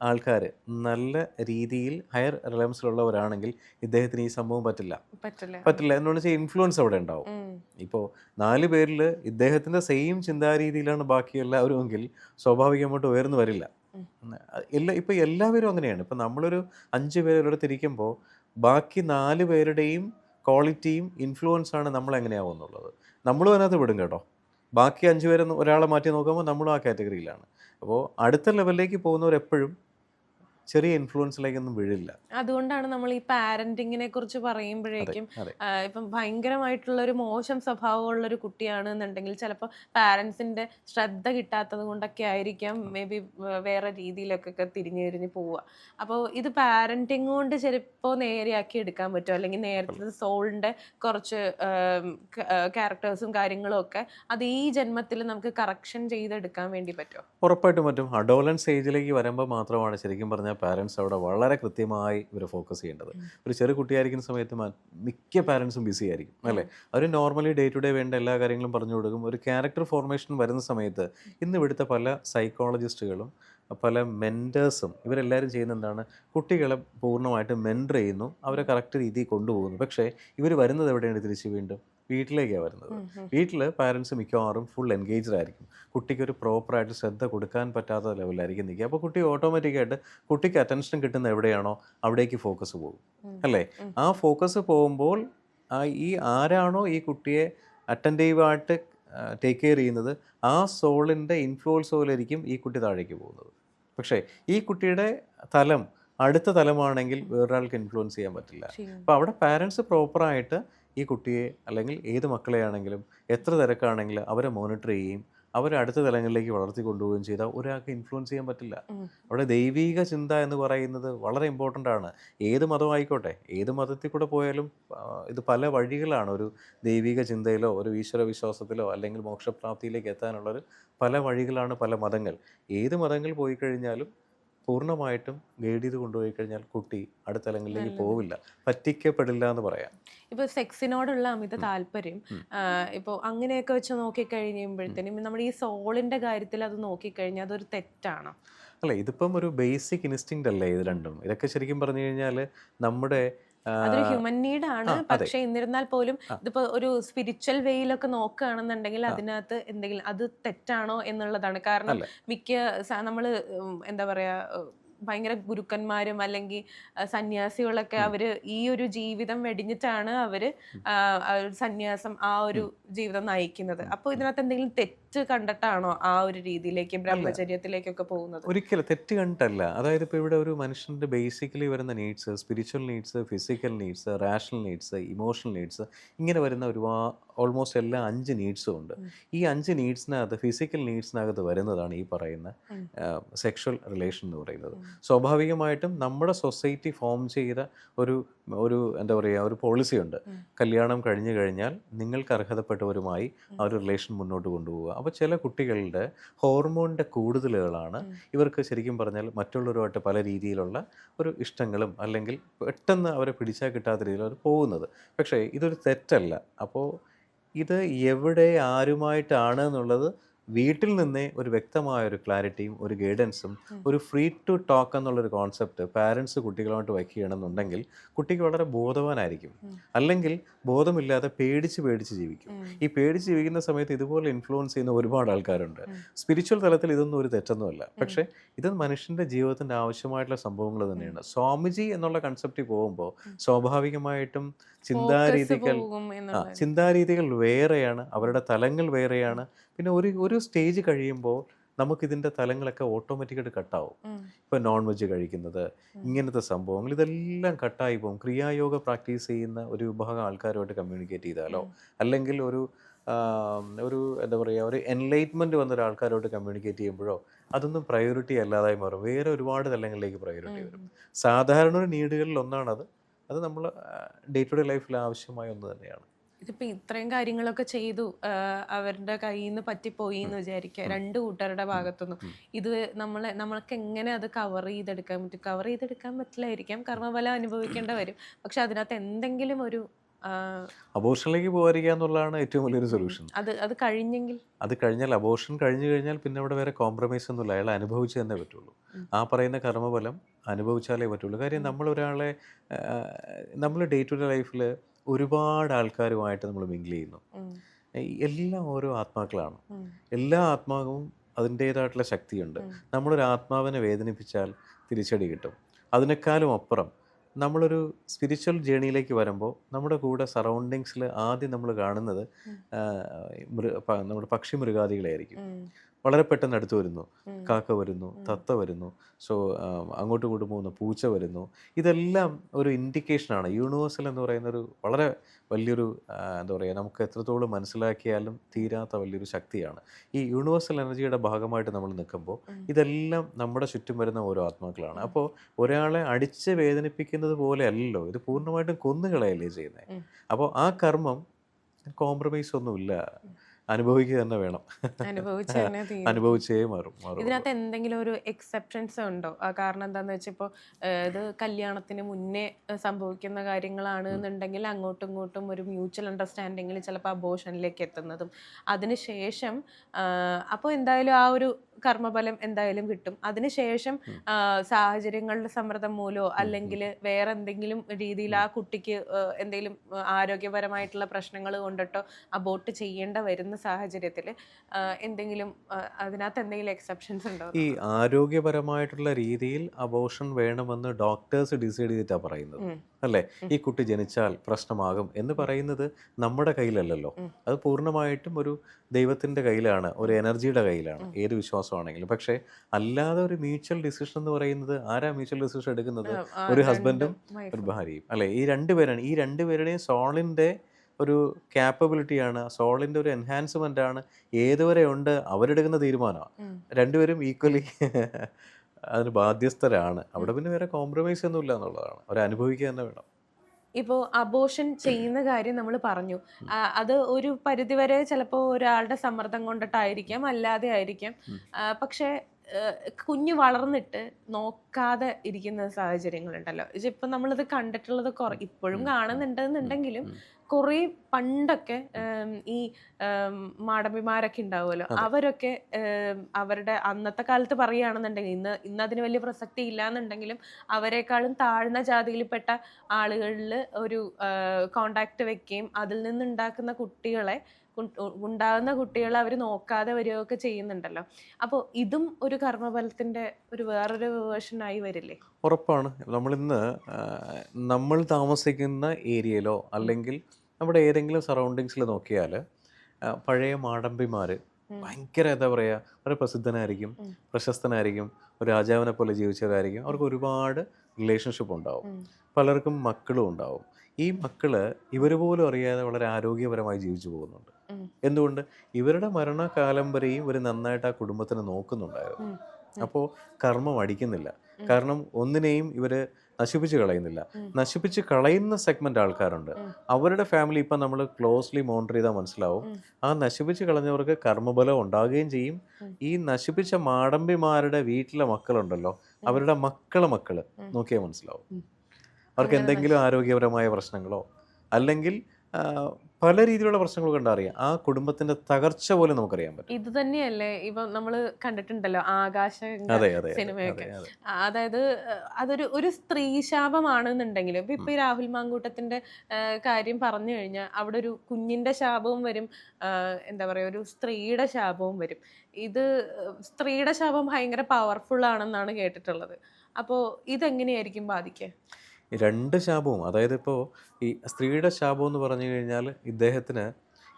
S1: ആൾക്കാർ നല്ല രീതിയിൽ ഹയർ റിലയൻസിലുള്ളവരാണെങ്കിൽ ഇദ്ദേഹത്തിന് ഈ സംഭവം പറ്റില്ല.
S2: പറ്റില്ല.
S1: പറ്റില്ല വെച്ചാൽ ഇൻഫ്ലുവൻസ് അവിടെ ഉണ്ടാവും.
S2: ഇപ്പോ
S1: ഇപ്പോൾ നാല് പേരിൽ ഇദ്ദേഹത്തിന്റെ സെയിം ചിന്താരീതിയിലാണ് ബാക്കി എല്ലാവരുമെങ്കിൽ സ്വാഭാവികമായിട്ട് ഉയർന്നു വരില്ല. എല്ലാ ഇപ്പോൾ എല്ലാവരും അങ്ങനെയാണ്. ഇപ്പം നമ്മളൊരു അഞ്ച് പേരൊരിടത്ത് ഇരിക്കുമ്പോൾ ബാക്കി നാല് പേരുടെയും ക്വാളിറ്റിയും ഇൻഫ്ലുവൻസ് ആണ് നമ്മൾ എങ്ങനെയാവുന്നുള്ളത് നമ്മളും അതിനകത്ത് വിടും കേട്ടോ. ബാക്കി അഞ്ച് പേരെ ഒരാളെ മാറ്റി നോക്കുമ്പോൾ നമ്മളും ആ കാറ്റഗറിയിലാണ് അപ്പോൾ അടുത്ത ലെവലിലേക്ക് പോകുന്നവർ എപ്പോഴും ചെറിയ ഇൻഫ്ലുവൻസിലേക്കൊന്നും വീഴില്ല.
S2: അതുകൊണ്ടാണ് നമ്മൾ ഈ പാരന്റിങ്ങിനെ കുറിച്ച് പറയുമ്പോഴേക്കും ഇപ്പം ഭയങ്കരമായിട്ടുള്ള ഒരു മോശം സ്വഭാവമുള്ള ഒരു കുട്ടിയാണ് എന്നുണ്ടെങ്കിൽ ചിലപ്പോൾ പാരന്റ്സിന്റെ ശ്രദ്ധ കിട്ടാത്തത് കൊണ്ടൊക്കെ ആയിരിക്കാം മേ ബി വേറെ രീതിയിലൊക്കെ തിരിഞ്ഞു തിരിഞ്ഞ് പോവുക. അപ്പോൾ ഇത് പാരന്റിങ് കൊണ്ട് ചിലപ്പോൾ നേരെയാക്കി എടുക്കാൻ പറ്റുമോ അല്ലെങ്കിൽ നേരത്തെ സോളിന്റെ കുറച്ച് ക്യാരക്ടേഴ്സും കാര്യങ്ങളും ഒക്കെ അത് ഈ ജന്മത്തിൽ നമുക്ക് കറക്ഷൻ ചെയ്തെടുക്കാൻ വേണ്ടി പറ്റുമോ?
S1: ഉറപ്പായിട്ടും പറ്റും. അഡോലൻസ് ഏജിലേക്ക് വരുമ്പോൾ മാത്രമാണ് ശരിക്കും പറഞ്ഞാൽ പാരൻസ് അവിടെ വളരെ കൃത്യമായി ഇവർ ഫോക്കസ് ചെയ്യേണ്ടത്. ഒരു ചെറു കുട്ടിയായിരിക്കുന്ന സമയത്ത് മിക്ക പാരൻസും ബിസി ആയിരിക്കും അല്ലേ? അവർ നോർമലി ഡേ ടു ഡേ വേണ്ട എല്ലാ കാര്യങ്ങളും പറഞ്ഞു കൊടുക്കും. ഒരു ക്യാരക്ടർ ഫോർമേഷൻ വരുന്ന സമയത്ത് ഇന്ന് ഇവിടുത്തെ പല സൈക്കോളജിസ്റ്റുകളും പല മെന്റേഴ്സും ഇവരെല്ലാവരും ചെയ്യുന്ന എന്താണ്? കുട്ടികളെ പൂർണമായിട്ട് മെന്റർ ചെയ്യുന്നു അവരെ കറക്റ്റ് രീതിയിൽ കൊണ്ടുപോകുന്നു. പക്ഷേ ഇവർ വരുന്നത് എവിടെയാണ് തിരിച്ച് വീണ്ടും? വീട്ടിലേക്കാണ് വരുന്നത്. വീട്ടിൽ പാരൻസ് മിക്കവാറും ഫുൾ എൻഗേജ്ഡ് ആയിരിക്കും. കുട്ടിക്ക് ഒരു പ്രോപ്പറായിട്ട് ശ്രദ്ധ കൊടുക്കാൻ പറ്റാത്ത ലെവലായിരിക്കും നിൽക്കുക അപ്പോൾ കുട്ടി ഓട്ടോമാറ്റിക്കായിട്ട് കുട്ടിക്ക് അറ്റൻഷൻ കിട്ടുന്ന എവിടെയാണോ അവിടേക്ക് ഫോക്കസ് പോകും. അല്ലേ? ആ ഫോക്കസ് പോകുമ്പോൾ ആ ഈ ആരാണോ ഈ കുട്ടിയെ അറ്റന്റീവായിട്ട് ടേക്ക് കെയർ ചെയ്യുന്നത് ആ സോളിന്റെ ഇൻഫ്ലുവൻസ് പോലെയായിരിക്കും ഈ കുട്ടി താഴേക്ക് പോകുന്നത്. പക്ഷേ ഈ കുട്ടിയുടെ തലം അടുത്ത തലമാണെങ്കിൽ വേറൊരാൾക്ക് ഇൻഫ്ലുവൻസ് ചെയ്യാൻ പറ്റില്ല. അപ്പോൾ അവിടെ പാരൻസ് പ്രോപ്പറായിട്ട് ഈ കുട്ടിയെ അല്ലെങ്കിൽ ഏത് മക്കളെയാണെങ്കിലും എത്ര തിരക്കാണെങ്കിലും അവരെ മോണിറ്റർ ചെയ്യുകയും അവരെ അടുത്ത തലങ്ങളിലേക്ക് വളർത്തി കൊണ്ടുപോവുകയും ചെയ്താൽ ഒരാൾക്ക് ഇൻഫ്ലുവൻസ് ചെയ്യാൻ പറ്റില്ല. അവിടെ ദൈവീക ചിന്ത എന്ന് പറയുന്നത് വളരെ ഇമ്പോർട്ടന്റ് ആണ്. ഏത് മതമായിക്കോട്ടെ ഏത് മതത്തിൽ കൂടെ പോയാലും ഇത് പല വഴികളാണ് ഒരു ദൈവിക ചിന്തയിലോ ഒരു ഈശ്വര വിശ്വാസത്തിലോ അല്ലെങ്കിൽ മോക്ഷപ്രാപ്തിയിലേക്ക് എത്താനുള്ളൊരു പല വഴികളാണ് പല മതങ്ങൾ. ഏത് മതങ്ങൾ പോയി കഴിഞ്ഞാലും പൂർണമായിട്ടും ഗൈഡ് ചെയ്ത് കൊണ്ടുപോയി കഴിഞ്ഞാൽ കുട്ടി അടുത്ത തലങ്ങളിലേക്ക് പോവില്ല. പറ്റിക്കപ്പെടില്ല എന്ന് പറയാം.
S2: ഇപ്പൊ സെക്സിനോടുള്ള അമിത താല്പര്യം. ഇപ്പോൾ അങ്ങനെയൊക്കെ വെച്ച് നോക്കിക്കഴിയുമ്പോഴത്തേനും നമ്മൾ ഈ സോളിന്റെ കാര്യത്തിൽ അത് നോക്കിക്കഴിഞ്ഞാൽ അതൊരു തെറ്റാണോ?
S1: അല്ല ഇതിപ്പം ഒരു ബേസിക് ഇൻസ്റ്റിങ് അല്ലേ ഇത് രണ്ടും? ഇതൊക്കെ ശരിക്കും പറഞ്ഞു കഴിഞ്ഞാൽ നമ്മുടെ
S2: അതൊരു ഹ്യൂമൻ നീഡ് ആണ്. പക്ഷെ എന്നിരുന്നാൽ പോലും ഇതിപ്പോ ഒരു സ്പിരിച്വൽ വേയിലൊക്കെ നോക്കുകയാണെന്നുണ്ടെങ്കിൽ അതിനകത്ത് എന്തെങ്കിലും അത് തെറ്റാണോ എന്നുള്ളതാണ്. കാരണം മിക്ക നമ്മൾ നമ്മൾ എന്താ പറയാ ഭയങ്കര ഗുരുക്കന്മാരും അല്ലെങ്കിൽ സന്യാസികളൊക്കെ
S1: അവർ
S2: അവർ ഈ ഒരു ജീവിതം വെടിഞ്ഞിട്ടാണ് ഒരു സന്യാസം ആ ഒരു ജീവിതം നയിക്കുന്നത്. അപ്പോൾ ഇതിനകത്ത് എന്തെങ്കിലും തെറ്റ് കണ്ടിട്ടാണോ ആ ഒരു രീതിയിലേക്ക് ബ്രഹ്മചര്യത്തിലേക്കൊക്കെ പോകുന്നത്?
S1: ഒരിക്കലും തെറ്റ് കണ്ടിട്ടല്ല. അതായത് ഇപ്പോൾ ഇവിടെ ഒരു മനുഷ്യന്റെ ബേസിക്കലി വരുന്ന needs spiritual needs physical needs rational needs emotional needs ഇങ്ങനെ വരുന്ന ഒരുപാട് ഓൾമോസ്റ്റ് എല്ലാ അഞ്ച് നീഡ്സും ഉണ്ട്. ഈ അഞ്ച് നീഡ്സിനകത്ത് ഫിസിക്കൽ നീഡ്സിനകത്ത് വരുന്നതാണ് ഈ പറയുന്ന. സെക്ഷൽ റിലേഷൻ എന്ന് പറയുന്നത്. സ്വാഭാവികമായിട്ടും നമ്മുടെ സൊസൈറ്റി ഫോം ചെയ്ത ഒരു ഒരു എന്താ പറയുക ഒരു പോളിസി ഉണ്ട്. കല്യാണം കഴിഞ്ഞു കഴിഞ്ഞാൽ നിങ്ങൾക്ക് അർഹതപ്പെട്ടവരുമായി ആ ഒരു റിലേഷൻ മുന്നോട്ട് കൊണ്ടുപോകുക അപ്പോൾ ചില കുട്ടികളുടെ ഹോർമോണിന്റെ കൂടുതലുകളാണ് ഇവർക്ക് ശരിക്കും പറഞ്ഞാൽ മറ്റുള്ളവരുമായിട്ട് പല രീതിയിലുള്ള ഒരു ഇഷ്ടങ്ങളും അല്ലെങ്കിൽ പെട്ടെന്ന് അവരെ പിടിച്ചാൽ കിട്ടാത്ത രീതിയിൽ അവർ പോകുന്നത്. പക്ഷേ ഇതൊരു തെറ്റല്ല. അപ്പോൾ ഇത് എവിടെ ആരുമായിട്ടാണ് എന്നുള്ളത് വീട്ടിൽ നിന്നേ ഒരു വ്യക്തമായ ഒരു ക്ലാരിറ്റിയും ഒരു ഗൈഡൻസും ഒരു ഫ്രീ ടു ടോക്ക് എന്നുള്ളൊരു കോൺസെപ്റ്റ് പാരൻസ് കുട്ടികളുമായിട്ട് വയ്ക്കുകയാണെന്നുണ്ടെങ്കിൽ കുട്ടിക്ക് വളരെ ബോധവാനായിരിക്കും. അല്ലെങ്കിൽ ബോധമില്ലാതെ പേടിച്ച് പേടിച്ച് ജീവിക്കും. ഈ പേടിച്ച് ജീവിക്കുന്ന സമയത്ത് ഇതുപോലെ ഇൻഫ്ലുവൻസ് ചെയ്യുന്ന ഒരുപാട് ആൾക്കാരുണ്ട്. സ്പിരിച്വൽ തലത്തിൽ ഇതൊന്നും ഒരു തെറ്റൊന്നുമല്ല. പക്ഷേ ഇത് മനുഷ്യന്റെ ജീവിതത്തിന്റെ ആവശ്യമായിട്ടുള്ള സംഭവങ്ങൾ തന്നെയാണ്. സ്വാമിജി എന്നുള്ള കൺസെപ്റ്റിൽ പോകുമ്പോൾ സ്വാഭാവികമായിട്ടും ചിന്താരീതികൾ ആ ചിന്താരീതികൾ വേറെയാണ് അവരുടെ തലങ്ങൾ വേറെയാണ്. പിന്നെ ഒരു ഒരു സ്റ്റേജ് കഴിയുമ്പോൾ നമുക്കിതിന്റെ തലങ്ങളൊക്കെ ഓട്ടോമാറ്റിക്കായിട്ട് കട്ടാവും. ഇപ്പോൾ നോൺ വെജ് കഴിക്കുന്നത് ഇങ്ങനത്തെ സംഭവങ്ങൾ ഇതെല്ലാം കട്ടായി പോകും. ക്രിയായോഗ പ്രാക്ടീസ് ചെയ്യുന്ന ഒരു വിഭാഗം ആൾക്കാരുമായിട്ട് കമ്മ്യൂണിക്കേറ്റ് ചെയ്താലോ അല്ലെങ്കിൽ ഒരു ഒരു എന്താ പറയുക ഒരു എൻലൈറ്റ്മെന്റ് വന്ന ആൾക്കാരോട് കമ്മ്യൂണിക്കേറ്റ് ചെയ്യുമ്പോഴോ അതൊന്നും പ്രയോറിറ്റി അല്ലാതായി മാറും. വേറെ ഒരുപാട് തലങ്ങളിലേക്ക് പ്രയോറിറ്റി വരും. സാധാരണ ഒരു നീഡുകളിൽ ഒന്നാണത്. അത് നമ്മൾ ഡേ ടു ഡേ ലൈഫിൽ ആവശ്യമായ ഒന്ന് തന്നെയാണ്.
S2: ഇതിപ്പോൾ ഇത്രയും കാര്യങ്ങളൊക്കെ ചെയ്തു അവരുടെ കയ്യിൽ നിന്ന് പറ്റിപ്പോയി എന്ന് വിചാരിക്കുക. രണ്ട് കൂട്ടരുടെ ഭാഗത്തുനിന്നും. ഇത് നമ്മളെ നമ്മൾക്ക് എങ്ങനെ അത് കവർ ചെയ്തെടുക്കാൻ പറ്റും? കവർ ചെയ്തെടുക്കാൻ പറ്റില്ലായിരിക്കാം. കർമ്മഫലം അനുഭവിക്കേണ്ട വരും. പക്ഷെ അതിനകത്ത് എന്തെങ്കിലും ഒരു
S1: അബോർഷനിലേക്ക് പോകാതിരിക്കുക എന്നുള്ളതാണ് ഏറ്റവും വലിയൊരു സൊല്യൂഷൻ
S2: അത് അത് കഴിഞ്ഞെങ്കിൽ?
S1: അത് കഴിഞ്ഞാൽ അബോർഷൻ കഴിഞ്ഞു കഴിഞ്ഞാൽ പിന്നെ അവിടെ വേറെ കോംപ്രമൈസ് ഒന്നുമില്ല. അയാൾ അനുഭവിച്ചു തന്നെ പറ്റുള്ളൂ. ആ പറയുന്ന കർമ്മഫലം അനുഭവിച്ചാലേ പറ്റുള്ളൂ. കാര്യം. നമ്മൾ ഒരാളെ നമ്മൾ ഡേ ടു ഡേ ലൈഫിൽ ഒരുപാട് ആൾക്കാരുമായിട്ട് നമ്മൾ മിങ്കിൾ ചെയ്യുന്നു. എല്ലാം ഓരോ ആത്മാക്കളാണ്. എല്ലാ ആത്മാവും അതിന്റേതായിട്ടുള്ള ശക്തിയുണ്ട്. നമ്മളൊരു ആത്മാവിനെ വേദനിപ്പിച്ചാൽ തിരിച്ചടി കിട്ടും. അതിനേക്കാളും അപ്പുറം നമ്മളൊരു സ്പിരിച്വൽ ജേണിയിലേക്ക് വരുമ്പോൾ നമ്മുടെ കൂടെ സറൗണ്ടിങ്സിൽ ആദ്യം നമ്മൾ കാണുന്നത് നമ്മുടെ പക്ഷി മൃഗാദികളായിരിക്കും വളരെ പെട്ടെന്ന് അടുത്ത് വരുന്നു. കാക്ക വരുന്നു തത്ത വരുന്നു. സോ അങ്ങോട്ടും ഇങ്ങോട്ടും പോകുന്ന പൂച്ച വരുന്നു. ഇതെല്ലാം ഒരു ഇൻഡിക്കേഷനാണ് യൂണിവേഴ്സൽ എന്ന് പറയുന്ന ഒരു വളരെ വലിയൊരു എന്താ പറയുക നമുക്ക് എത്രത്തോളം മനസ്സിലാക്കിയാലും തീരാത്ത വലിയൊരു ശക്തിയാണ്. ഈ യൂണിവേഴ്സൽ എനർജിയുടെ ഭാഗമായിട്ട് നമ്മൾ നിൽക്കുമ്പോൾ. ഇതെല്ലാം നമ്മുടെ ചുറ്റും വരുന്ന ഓരോ ആത്മാക്കളാണ്. അപ്പോൾ ഒരാളെ അടിച്ച് വേദനിപ്പിക്കുന്നത് പോലെ അല്ലല്ലോ ഇത് പൂർണമായിട്ടും കൊന്നുകളയല്ലേ ചെയ്യുന്നത് അപ്പോൾ ആ കർമ്മം കോംപ്രമൈസ് ഒന്നുമില്ല. അനുഭവിക്കുക തന്നെ വേണം.
S2: അനുഭവിച്ച്
S1: മാറും
S2: ഇതിനകത്ത് എന്തെങ്കിലും ഒരു എക്സെപ്ഷൻസ് ഉണ്ടോ? കാരണം എന്താന്ന് വെച്ചാൽ ഇപ്പോൾ ഇത് കല്യാണത്തിന് മുന്നേ സംഭവിക്കുന്ന കാര്യങ്ങളാണ് എന്നുണ്ടെങ്കിൽ അങ്ങോട്ടും ഇങ്ങോട്ടും ഒരു മ്യൂച്വൽ അണ്ടർസ്റ്റാൻഡിങ്ങിൽ ചിലപ്പോൾ അബോഷനിലേക്ക് എത്തുന്നതും. അതിനുശേഷം അപ്പോൾ എന്തായാലും ആ ഒരു കർമ്മഫലം എന്തായാലും കിട്ടും. അതിനുശേഷം സാഹചര്യങ്ങളുടെ സമ്മർദ്ദം മൂലമോ അല്ലെങ്കിൽ വേറെ എന്തെങ്കിലും രീതിയിൽ ആ കുട്ടിക്ക് എന്തെങ്കിലും ആരോഗ്യപരമായിട്ടുള്ള പ്രശ്നങ്ങൾ കൊണ്ടിട്ടോ അബോട്ട് ചെയ്യേണ്ട വരുന്ന സാഹചര്യത്തിൽ എന്തെങ്കിലും അതിനകത്ത് എന്തെങ്കിലും എക്സെപ്ഷൻസ് ഉണ്ടോ?
S1: ഈ ആരോഗ്യപരമായിട്ടുള്ള രീതിയിൽ അബോഷൻ വേണമെന്ന് ഡോക്ടേഴ്സ് ഡിസൈഡ് ചെയ്തിട്ടാണ് പറയുന്നത്. അല്ലേ? ഈ കുട്ടി ജനിച്ചാൽ പ്രശ്നമാകും എന്ന് പറയുന്നത് നമ്മുടെ കയ്യിലല്ലല്ലോ. അത് പൂർണമായിട്ടും ഒരു ദൈവത്തിന്റെ കയ്യിലാണ് ഒരു എനർജിയുടെ കയ്യിലാണ് ഏത് വിശ്വാസമാണെങ്കിലും. പക്ഷേ അല്ലാതെ ഒരു മ്യൂച്വൽ ഡിസിഷൻ എന്ന് പറയുന്നത് ആരാ മ്യൂച്വൽ ഡിസിഷൻ എടുക്കുന്നത്? ഒരു ഹസ്ബൻഡും ഒരു ഭാര്യയും. അല്ലേ? ഈ രണ്ടുപേരാണ് ഈ രണ്ടുപേരുടെയും സോളിന്റെ ഒരു ക്യാപ്പബിലിറ്റിയാണ് സോളിന്റെ ഒരു എൻഹാൻസ്മെന്റ് ആണ് ഏതുവരെ ഉണ്ട് അവരെടുക്കുന്ന തീരുമാനമാണ്. രണ്ടുപേരും ഈക്വലി അതിന് ബാധ്യസ്ഥരാണ്. അവിടെ പിന്നെ വേറെ കോംപ്രമൈസ് ഒന്നുമില്ല എന്നുള്ളതാണ്. അവർ അനുഭവിക്കുക തന്നെ വേണം.
S2: ഇപ്പോൾ അബോഷൻ ചെയ്യുന്ന കാര്യം നമ്മൾ പറഞ്ഞു. അത് ഒരു പരിധിവരെ ചിലപ്പോൾ ഒരാളുടെ സമ്മർദ്ദം കൊണ്ടിട്ടായിരിക്കാം അല്ലാതെ ആയിരിക്കാം. പക്ഷേ കുഞ്ഞു വളർന്നിട്ട് നോക്കാതെ ഇരിക്കുന്ന സാഹചര്യങ്ങളുണ്ടല്ലോ. ഇപ്പം നമ്മളിത് കണ്ടിട്ടുള്ളത് കുറ ഇപ്പോഴും കാണുന്നുണ്ടെന്നുണ്ടെങ്കിലും. കുറേ പണ്ടൊക്കെ ഈ മാടമ്പിമാരൊക്കെ ഉണ്ടാവുമല്ലോ. അവരൊക്കെ അവരുടെ അന്നത്തെ കാലത്ത് പറയുകയാണെന്നുണ്ടെങ്കിൽ ഇന്ന് ഇന്ന് അതിന് വലിയ പ്രസക്തി ഇല്ലാന്നുണ്ടെങ്കിലും അവരെക്കാളും താഴ്ന്ന ജാതിയിൽപ്പെട്ട ആളുകളിൽ ഒരു കോണ്ടാക്ട് വെക്കുകയും അതിൽ നിന്നുണ്ടാക്കുന്ന കുട്ടികളെ ഉണ്ടാകുന്ന കുട്ടികളെ അവർ നോക്കാതെ വരികയൊക്കെ ചെയ്യുന്നുണ്ടല്ലോ. അപ്പോൾ ഇതും ഒരു കർമ്മഫലത്തിന്റെ ഒരു വേറൊരു വേർഷനായി വരില്ലേ?
S1: ഉറപ്പാണ്. നമ്മളിന്ന് നമ്മൾ താമസിക്കുന്ന ഏരിയയിലോ അല്ലെങ്കിൽ നമ്മുടെ ഏതെങ്കിലും സറൗണ്ടിങ്സിൽ നോക്കിയാൽ പഴയ മാടമ്പിമാർ. ഭയങ്കര എന്താ പറയുക വളരെ പ്രസിദ്ധനായിരിക്കും. പ്രശസ്തനായിരിക്കും ഒരു രാജാവിനെ പോലെ ജീവിച്ചവരായിരിക്കും അവർക്ക് ഒരുപാട് റിലേഷൻഷിപ്പ് ഉണ്ടാവും. പലർക്കും മക്കളും ഉണ്ടാവും. ഈ മക്കൾ ഇവർ പോലും അറിയാതെ വളരെ ആരോഗ്യപരമായി ജീവിച്ചു പോകുന്നുണ്ട്. എന്തുകൊണ്ട്? ഇവരുടെ മരണകാലം വരെയും ഇവർ നന്നായിട്ട് ആ കുടുംബത്തിനെ നോക്കുന്നുണ്ടായിരുന്നു. അപ്പോൾ കർമ്മം അടിക്കുന്നില്ല. കാരണം ഒന്നിനെയും ഇവർ നശിപ്പിച്ച് കളയുന്നില്ല. നശിപ്പിച്ച് കളയുന്ന സെഗ്മെന്റ് ആൾക്കാരുണ്ട്. അവരുടെ ഫാമിലി ഇപ്പം നമ്മൾ ക്ലോസ്ലി മോണിറ്റർ ചെയ്താൽ മനസ്സിലാവും. ആ നശിപ്പിച്ച് കളഞ്ഞവർക്ക് കർമ്മബലം ഉണ്ടാകുകയും ചെയ്യും. ഈ നശിപ്പിച്ച മാടമ്പിമാരുടെ വീട്ടിലെ മക്കളുണ്ടല്ലോ അവരുടെ മക്കളെ
S2: മക്കൾ.
S1: നോക്കിയാൽ മനസ്സിലാവും. അവർക്ക് എന്തെങ്കിലും ആരോഗ്യപരമായ പ്രശ്നങ്ങളോ അല്ലെങ്കിൽ പല രീതിയിലുള്ള പ്രശ്നങ്ങളൊക്കെ ഉണ്ടറിയാം ആ കുടുംബത്തിന്റെ തകർച്ച പോലെ നമുക്കറിയാൻ പറ്റും.
S2: ഇത് തന്നെയല്ലേ. ഇപ്പൊ നമ്മൾ കണ്ടിട്ടുണ്ടല്ലോ ആകാശ സിനിമയൊക്കെ. അതായത് അതൊരു ഒരു സ്ത്രീ ശാപമാണെന്നുണ്ടെങ്കിലും ഇപ്പൊ ഇപ്പൊ ഈ രാഹുൽ മാങ്കൂട്ടത്തിന്റെ കാര്യം പറഞ്ഞു കഴിഞ്ഞാൽ അവിടെ ഒരു കുഞ്ഞിന്റെ ശാപവും വരും. എന്താ പറയാ ഒരു സ്ത്രീയുടെ ശാപവും വരും. ഇത് സ്ത്രീയുടെ ശാപം ഭയങ്കര പവർഫുൾ ആണെന്നാണ് കേട്ടിട്ടുള്ളത്. അപ്പോ ഇതെങ്ങനെയായിരിക്കും ബാധിക്കുക?
S1: രണ്ട് ശാപവും. അതായത് ഇപ്പോൾ ഈ സ്ത്രീയുടെ ശാപം എന്ന് പറഞ്ഞു കഴിഞ്ഞാൽ ഇദ്ദേഹത്തിന്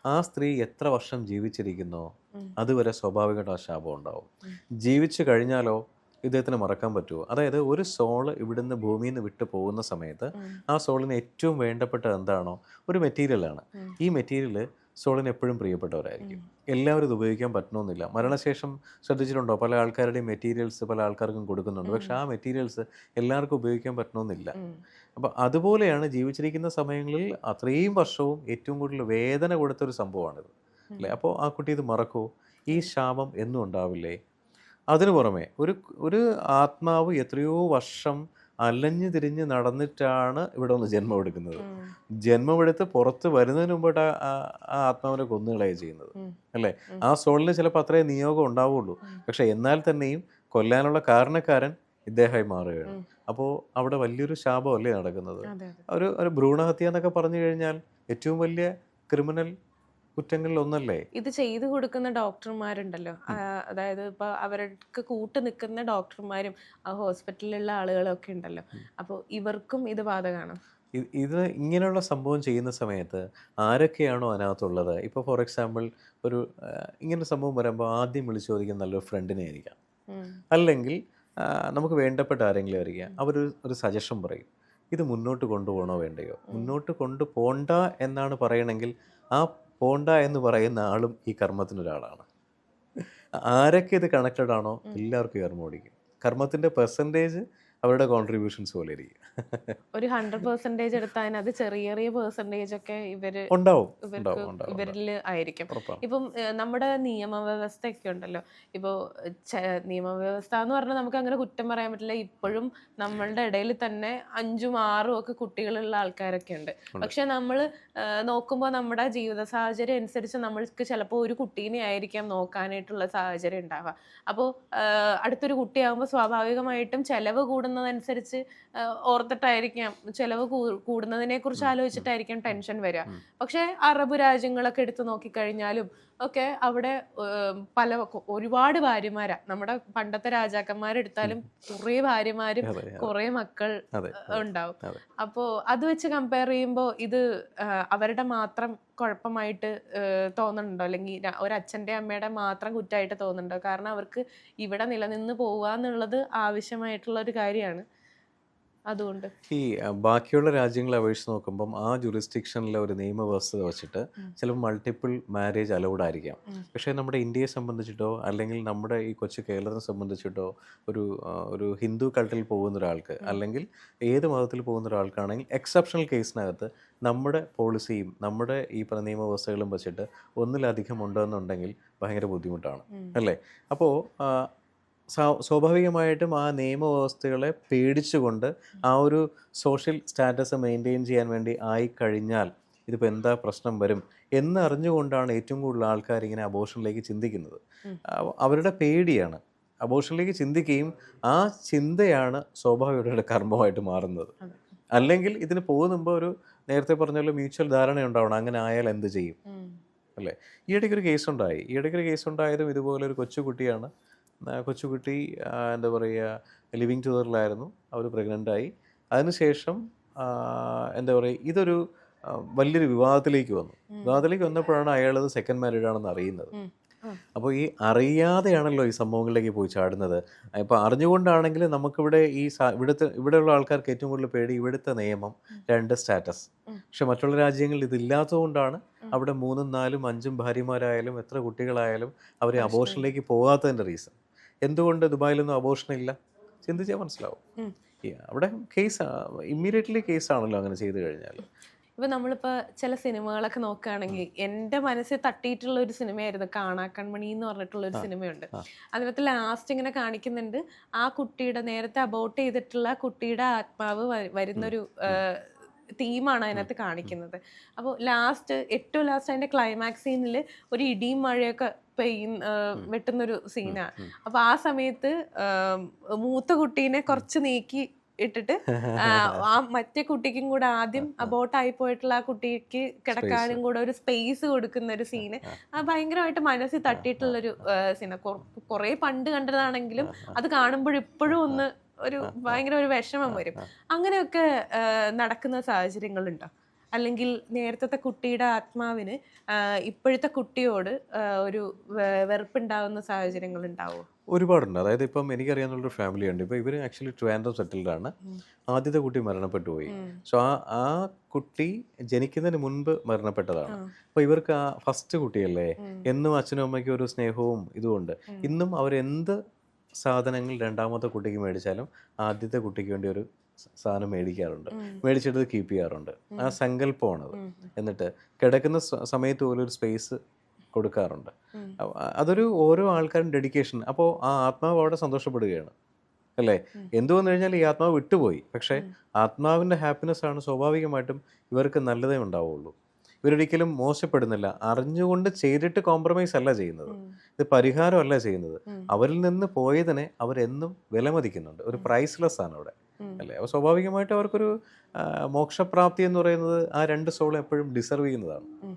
S1: ആ സ്ത്രീ എത്ര വർഷം ജീവിച്ചിരിക്കുന്നോ അതുവരെ സ്വാഭാവികമായിട്ട് ആ ശാപം ഉണ്ടാവും. ജീവിച്ചു കഴിഞ്ഞാലോ ഇദ്ദേഹത്തിന് മറക്കാൻ പറ്റുമോ? അതായത് ഒരു സോൾ ഇവിടുന്ന് ഭൂമിയിൽ നിന്ന് വിട്ടു പോകുന്ന സമയത്ത് ആ സോളിന് ഏറ്റവും വേണ്ടപ്പെട്ടത് എന്താണോ? ഒരു മെറ്റീരിയലാണ് ഈ മെറ്റീരിയൽ സോളിന് എപ്പോഴും പ്രിയപ്പെട്ടവരായിരിക്കും. എല്ലാവരും ഇത് ഉപയോഗിക്കാൻ പറ്റണമെന്നില്ല മരണശേഷം ശ്രദ്ധിച്ചിട്ടുണ്ടോ? പല ആൾക്കാരുടെയും മെറ്റീരിയൽസ് പല ആൾക്കാർക്കും കൊടുക്കുന്നുണ്ട്. പക്ഷെ ആ മെറ്റീരിയൽസ് എല്ലാവർക്കും ഉപയോഗിക്കാൻ പറ്റണമെന്നില്ല അപ്പോൾ അതുപോലെയാണ് ജീവിച്ചിരിക്കുന്ന സമയങ്ങളിൽ അത്രയും വർഷവും ഏറ്റവും കൂടുതൽ വേദന കൊടുത്തൊരു സംഭവമാണിത്. അല്ലേ? അപ്പോൾ ആ കുട്ടി ഇത് മറക്കൂ? ഈ ശാപം എന്നും ഉണ്ടാവില്ലേ? അതിനു പുറമെ ഒരു ഒരു ആത്മാവ് എത്രയോ വർഷം അലഞ്ഞു തിരിഞ്ഞ് നടന്നിട്ടാണ് ഇവിടെ ഒന്ന്
S2: ജന്മമെടുക്കുന്നത്
S1: ജന്മമെടുത്ത് പുറത്ത് വരുന്നതിന് മുമ്പോട്ട് ആ- ആത്മാവിനെ കൊന്നുകളായി ചെയ്യുന്നത്. അല്ലേ? ആ സോളിന് ചിലപ്പോൾ അത്രയും നിയോഗം ഉണ്ടാവുള്ളൂ. പക്ഷെ എന്നാൽ തന്നെയും കൊല്ലാനുള്ള കാരണക്കാരൻ ഇദ്ദേഹമായി മാറുകയാണ്. അപ്പോൾ അവിടെ വലിയൊരു ശാപമല്ലേ നടക്കുന്നത്? ഒരു ഒരു ഭ്രൂണഹത്യ എന്നൊക്കെ പറഞ്ഞു കഴിഞ്ഞാൽ ഏറ്റവും വലിയ ക്രിമിനൽ കുറ്റങ്ങളിൽ ഒന്നല്ലേ
S2: ഇത് ചെയ്തു കൊടുക്കുന്ന ഡോക്ടർമാരുണ്ടല്ലോ. അതായത് ഇപ്പൊ അവർക്ക് കൂട്ടു നിൽക്കുന്ന ഡോക്ടർമാരും ആ ഹോസ്പിറ്റലിലുള്ള ആളുകളും ഒക്കെ ഉണ്ടല്ലോ അപ്പോൾ ഇവർക്കും ഇത് ബാധകമാണ്
S1: ഇത് ഇങ്ങനെയുള്ള സംഭവം ചെയ്യുന്ന സമയത്ത് ആരൊക്കെയാണോ അതിനകത്തുള്ളത്? ഇപ്പോൾ ഫോർ എക്സാമ്പിൾ ഒരു ഇങ്ങനെ സംഭവം വരുമ്പോൾ ആദ്യം വിളിച്ചു ചോദിക്കുന്ന നല്ലൊരു ഫ്രണ്ടിനെ ആയിരിക്കാം. അല്ലെങ്കിൽ നമുക്ക് വേണ്ടപ്പെട്ട ആരെങ്കിലും ആയിരിക്കാം. അവരൊരു ഒരു സജഷൻ പറയും. ഇത് മുന്നോട്ട് കൊണ്ടുപോകണോ വേണ്ടയോ? മുന്നോട്ട് കൊണ്ടുപോണ്ട എന്നാണ് പറയണമെങ്കിൽ ആ പോണ്ട എന്ന് പറയുന്ന ആളും ഈ കർമ്മത്തിനൊരാളാണ്. ആരൊക്കെ ഇത് കണക്റ്റഡ് ആണോ എല്ലാവർക്കും കർമ്മം ഓടിക്കും. കർമ്മത്തിന്റെ പെർസെന്റേജ് അവരുടെ കോൺട്രിബ്യൂഷൻസ് പോലെ ഇരിക്കും.
S2: ഒരു ഹൺഡ്രഡ് പെർസെന്റേജ് എടുത്താൽ അത് ചെറിയ ചെറിയ പെർസെന്റേജ് ഒക്കെ ഇവർ
S1: ഉണ്ടാവും
S2: ഇവരിൽ ആയിരിക്കും. ഇപ്പം നമ്മുടെ നിയമവ്യവസ്ഥയൊക്കെ ഉണ്ടല്ലോ. ഇപ്പോൾ നിയമവ്യവസ്ഥ എന്ന് പറഞ്ഞാൽ നമുക്ക് അങ്ങനെ കുറ്റം പറയാൻ പറ്റില്ല. ഇപ്പോഴും നമ്മളുടെ ഇടയിൽ തന്നെ അഞ്ചും ആറും ഒക്കെ കുട്ടികളുള്ള ആൾക്കാരൊക്കെ ഉണ്ട്. പക്ഷെ നമ്മൾ നോക്കുമ്പോൾ നമ്മുടെ ജീവിത സാഹചര്യം അനുസരിച്ച് നമ്മൾക്ക് ചിലപ്പോൾ ഒരു കുട്ടീനെ ആയിരിക്കാം നോക്കാനായിട്ടുള്ള സാഹചര്യം ഉണ്ടാവുക. അപ്പോൾ അടുത്തൊരു കുട്ടിയാകുമ്പോൾ സ്വാഭാവികമായിട്ടും ചെലവ് കൂടുന്നതനുസരിച്ച് ഓർത്തിട്ടായിരിക്കാം ചെലവ് കൂടുന്നതിനെ കുറിച്ച് ആലോചിച്ചിട്ടായിരിക്കാം ടെൻഷൻ വരിക പക്ഷെ അറബ് രാജ്യങ്ങളൊക്കെ എടുത്തു നോക്കിക്കഴിഞ്ഞാലും ഒക്കെ അവിടെ പല ഒരുപാട് ഭാര്യമാരാ. നമ്മുടെ പണ്ടത്തെ രാജാക്കന്മാരെടുത്താലും കുറേ ഭാര്യമാരും കുറെ മക്കൾ ഉണ്ടാവും. അപ്പോ അത് വെച്ച് കമ്പയർ ചെയ്യുമ്പോൾ ഇത് അവരുടെ മാത്രം കുഴപ്പമായിട്ട് തോന്നുന്നുണ്ടോ? അല്ലെങ്കിൽ ഒരു അച്ഛന്റെ അമ്മയുടെ മാത്രം കുറ്റമായിട്ട് തോന്നുന്നുണ്ടോ? കാരണം അവർക്ക് ഇവിടെ നിലനിന്ന് പോവുക എന്നുള്ളത് ആവശ്യമായിട്ടുള്ള ഒരു കാര്യമാണ്. അതുകൊണ്ട്
S1: ഈ ബാക്കിയുള്ള രാജ്യങ്ങളെ അപേക്ഷിച്ച് നോക്കുമ്പോൾ ആ ജുറിസ്ഡിക്ഷനിലെ ഒരു നിയമവ്യവസ്ഥ വെച്ചിട്ട് ചിലപ്പോൾ മൾട്ടിപ്പിൾ മാരേജ് അലൗഡ് ആയിരിക്കാം. പക്ഷേ നമ്മുടെ ഇന്ത്യയെ സംബന്ധിച്ചിട്ടോ അല്ലെങ്കിൽ നമ്മുടെ ഈ കൊച്ചു കേരളത്തെ സംബന്ധിച്ചിട്ടോ ഒരു ഒരു ഹിന്ദു കൾട്ടിൽ പോകുന്ന ഒരാൾക്ക് അല്ലെങ്കിൽ ഏത് മതത്തിൽ പോകുന്ന ഒരാൾക്കാണെങ്കിൽ എക്സെപ്ഷണൽ കേസിനകത്ത് നമ്മുടെ പോളിസിയും നമ്മുടെ ഈ പറഞ്ഞ നിയമവ്യവസ്ഥകളും വെച്ചിട്ട് ഒന്നിലധികം ഉണ്ടെന്നുണ്ടെങ്കിൽ ഭയങ്കര ബുദ്ധിമുട്ടാണ്. അല്ലേ? അപ്പോൾ സ്വാഭാവികമായിട്ടും ആ നിയമവ്യവസ്ഥകളെ പേടിച്ചുകൊണ്ട് ആ ഒരു സോഷ്യൽ സ്റ്റാറ്റസ് മെയിന്റെയിൻ ചെയ്യാൻ വേണ്ടി ആയിക്കഴിഞ്ഞാൽ ഇതിപ്പോൾ എന്താ പ്രശ്നം വരും എന്നറിഞ്ഞുകൊണ്ടാണ് ഏറ്റവും കൂടുതൽ ആൾക്കാർ ഇങ്ങനെ അബോഷനിലേക്ക് ചിന്തിക്കുന്നത്. അവരുടെ പേടിയാണ്. അബോഷനിലേക്ക് ചിന്തിക്കുകയും ആ ചിന്തയാണ് സ്വാഭാവികമായിട്ട് കർമ്മമായിട്ട് മാറുന്നത്. അല്ലെങ്കിൽ ഇതിന് പോകുന്നുമ്പോൾ ഒരു നേരത്തെ പറഞ്ഞ പോലെ മ്യൂച്വൽ ധാരണ ഉണ്ടാവണം അങ്ങനെ ആയാൽ എന്ത് ചെയ്യും?
S2: അല്ലേ?
S1: ഈ ഇടയ്ക്ക് ഒരു കേസ് ഉണ്ടായി ഈ ഇടയ്ക്ക് ഒരു കേസ് ഉണ്ടായതും ഇതുപോലെ ഒരു കൊച്ചുകുട്ടിയാണ്. കൊച്ചുകുട്ടി എന്താ പറയുക ലിവിങ് ടുഗറിലായിരുന്നു അവർ പ്രഗ്നന്റ് ആയി. അതിനുശേഷം എന്താ പറയുക ഇതൊരു വലിയൊരു വിവാദത്തിലേക്ക് വന്നു. വിവാദത്തിലേക്ക് വന്നപ്പോഴാണ് അയാളത് സെക്കൻഡ് മാരീഡ് ആണെന്ന് അറിയുന്നത്. അപ്പോൾ ഈ അറിയാതെയാണല്ലോ ഈ സംഭവങ്ങളിലേക്ക് പോയി ചാടുന്നത്. ഇപ്പോൾ അറിഞ്ഞുകൊണ്ടാണെങ്കിൽ നമുക്കിവിടെ ഈ ഇവിടുത്തെ ഇവിടെയുള്ള ആൾക്കാർക്ക് ഏറ്റവും കൂടുതൽ പേടി ഇവിടുത്തെ നിയമം രണ്ട് സ്റ്റാറ്റസ്. പക്ഷെ മറ്റുള്ള രാജ്യങ്ങളിൽ ഇതില്ലാത്തതുകൊണ്ടാണ് അവിടെ മൂന്നും നാലും അഞ്ചും ഭാര്യമാരായാലും എത്ര കുട്ടികളായാലും
S2: അവരെ.
S1: അബോഷനിലേക്ക് പോകാത്തതിന്റെ റീസൺ എന്തുകൊണ്ട് ദുബായിലൊന്നും അബോർഷൻ ഇല്ല? ചിന്തിച്ചാൽ മനസ്സിലാവും. അവിടെ കേസ് ഇമ്മീഡിയറ്റ്ലി കേസാണല്ലോ അങ്ങനെ ചെയ്തു കഴിഞ്ഞാൽ
S2: ഇപ്പൊ നമ്മളിപ്പോ ചില സിനിമകളൊക്കെ നോക്കുകയാണെങ്കിൽ എന്റെ മനസ്സിൽ തട്ടിയിട്ടുള്ള ഒരു സിനിമയായിരുന്നു കാണാ കൺമണി എന്ന് പറഞ്ഞിട്ടുള്ള ഒരു സിനിമയുണ്ട്. അതിനകത്ത് ലാസ്റ്റ് ഇങ്ങനെ കാണിക്കുന്നുണ്ട്. ആ കുട്ടിയുടെ നേരത്തെ അബോട്ട് ചെയ്തിട്ടുള്ള കുട്ടിയുടെ ആത്മാവ് വരുന്നൊരു തീമാണ് അതിനകത്ത് കാണിക്കുന്നത്. അപ്പോൾ ലാസ്റ്റ് ഏറ്റവും ലാസ്റ്റ് അതിന്റെ ക്ലൈമാക്സ് സീനിൽ ഒരു ഇടിയും മഴയൊക്കെ പെയ്യുന്ന വെട്ടുന്നൊരു സീനാണ് അപ്പോൾ ആ സമയത്ത് മൂത്ത കുട്ടീനെ കുറച്ച് നീക്കി ഇട്ടിട്ട് ആ, ആ മറ്റേ കുട്ടിക്കും കൂടെ ആദ്യം അബോട്ടായി പോയിട്ടുള്ള ആ കുട്ടിക്ക് കിടക്കാനും കൂടെ ഒരു സ്പേസ് കൊടുക്കുന്ന ഒരു സീന് ആ ഭയങ്കരമായിട്ട് മനസ്സിൽ തട്ടിയിട്ടുള്ളൊരു സീന കുറെ പണ്ട് കണ്ടതാണെങ്കിലും അത് കാണുമ്പോൾ ഇപ്പോഴും ഒന്ന് ഒരു ഭയങ്കര ഒരു വിഷമം വരും. അങ്ങനെയൊക്കെ നടക്കുന്ന സാഹചര്യങ്ങളുണ്ടോ? അല്ലെങ്കിൽ നേരത്തെ കുട്ടിയുടെ ആത്മാവിന് ഇപ്പോഴത്തെ കുട്ടിയോട് ഒരു വെറുപ്പുണ്ടാവുന്ന സാഹചര്യങ്ങൾ ഉണ്ടാവോ
S1: ഒരുപാടുണ്ട്. അതായത് ഇപ്പം എനിക്കറിയാവുന്നൊരു ഫാമിലി ഉണ്ട്. ഇപ്പം ഇവർ ആക്ച്വലി ട്രിവാൻഡ്രം സെറ്റിൽഡ് ആണ്. ആദ്യത്തെ കുട്ടി മരണപ്പെട്ടു പോയി. സോ ആ ആ കുട്ടി ജനിക്കുന്നതിന് മുൻപ് മരണപ്പെട്ടതാണ്. അപ്പോൾ ഇവർക്ക് ആ ഫസ്റ്റ് കുട്ടിയല്ലേ? എന്നും അച്ഛനും അമ്മയ്ക്കും ഒരു സ്നേഹവും ഇതുമുണ്ട്. ഇന്നും അവരെന്ത് സാധനങ്ങൾ രണ്ടാമത്തെ കുട്ടിക്ക് മേടിച്ചാലും ആദ്യത്തെ കുട്ടിക്ക് വേണ്ടി ഒരു സാധനം മേടിക്കാറുണ്ട്.
S2: മേടിച്ചെടുത്ത്
S1: മേടിച്ചിട്ട് കീപ്പ് ചെയ്യാറുണ്ട്. ആ സങ്കല്പമാണത്. എന്നിട്ട് കിടക്കുന്ന സമയത്ത് പോലും ഒരു സ്പേസ് കൊടുക്കാറുണ്ട്. അതൊരു ഓരോ ആൾക്കാരും ഡെഡിക്കേഷൻ അപ്പോൾ ആ ആത്മാവ് അവിടെ സന്തോഷപ്പെടുകയാണ്. അല്ലേ? എന്തു വന്നു കഴിഞ്ഞാൽ ഈ ആത്മാവ് വിട്ടുപോയി. പക്ഷേ. ആത്മാവിന്റെ ഹാപ്പിനെസ് ആണ് സ്വാഭാവികമായിട്ടും ഇവർക്ക് നല്ലതേ ഉണ്ടാവുള്ളൂ. ഇവരൊരിക്കലും മോശപ്പെടുന്നില്ല. അറിഞ്ഞുകൊണ്ട് ചെയ്തിട്ട് കോംപ്രമൈസ് അല്ല ചെയ്യുന്നത്. ഇത് പരിഹാരമല്ല ചെയ്യുന്നത്. അവരിൽ നിന്ന് പോയതിനെ അവരെന്നും വിലമതിക്കുന്നുണ്ട്. ഒരു പ്രൈസ്ലെസ് ആണ് അവിടെ. അല്ലേ? അപ്പോൾ സ്വാഭാവികമായിട്ട് അവർക്കൊരു മോക്ഷപ്രാപ്തി എന്ന് പറയുന്നത് ആ രണ്ട് സോൾ എപ്പോഴും ഡിസർവ് ചെയ്യുന്നതാണ്.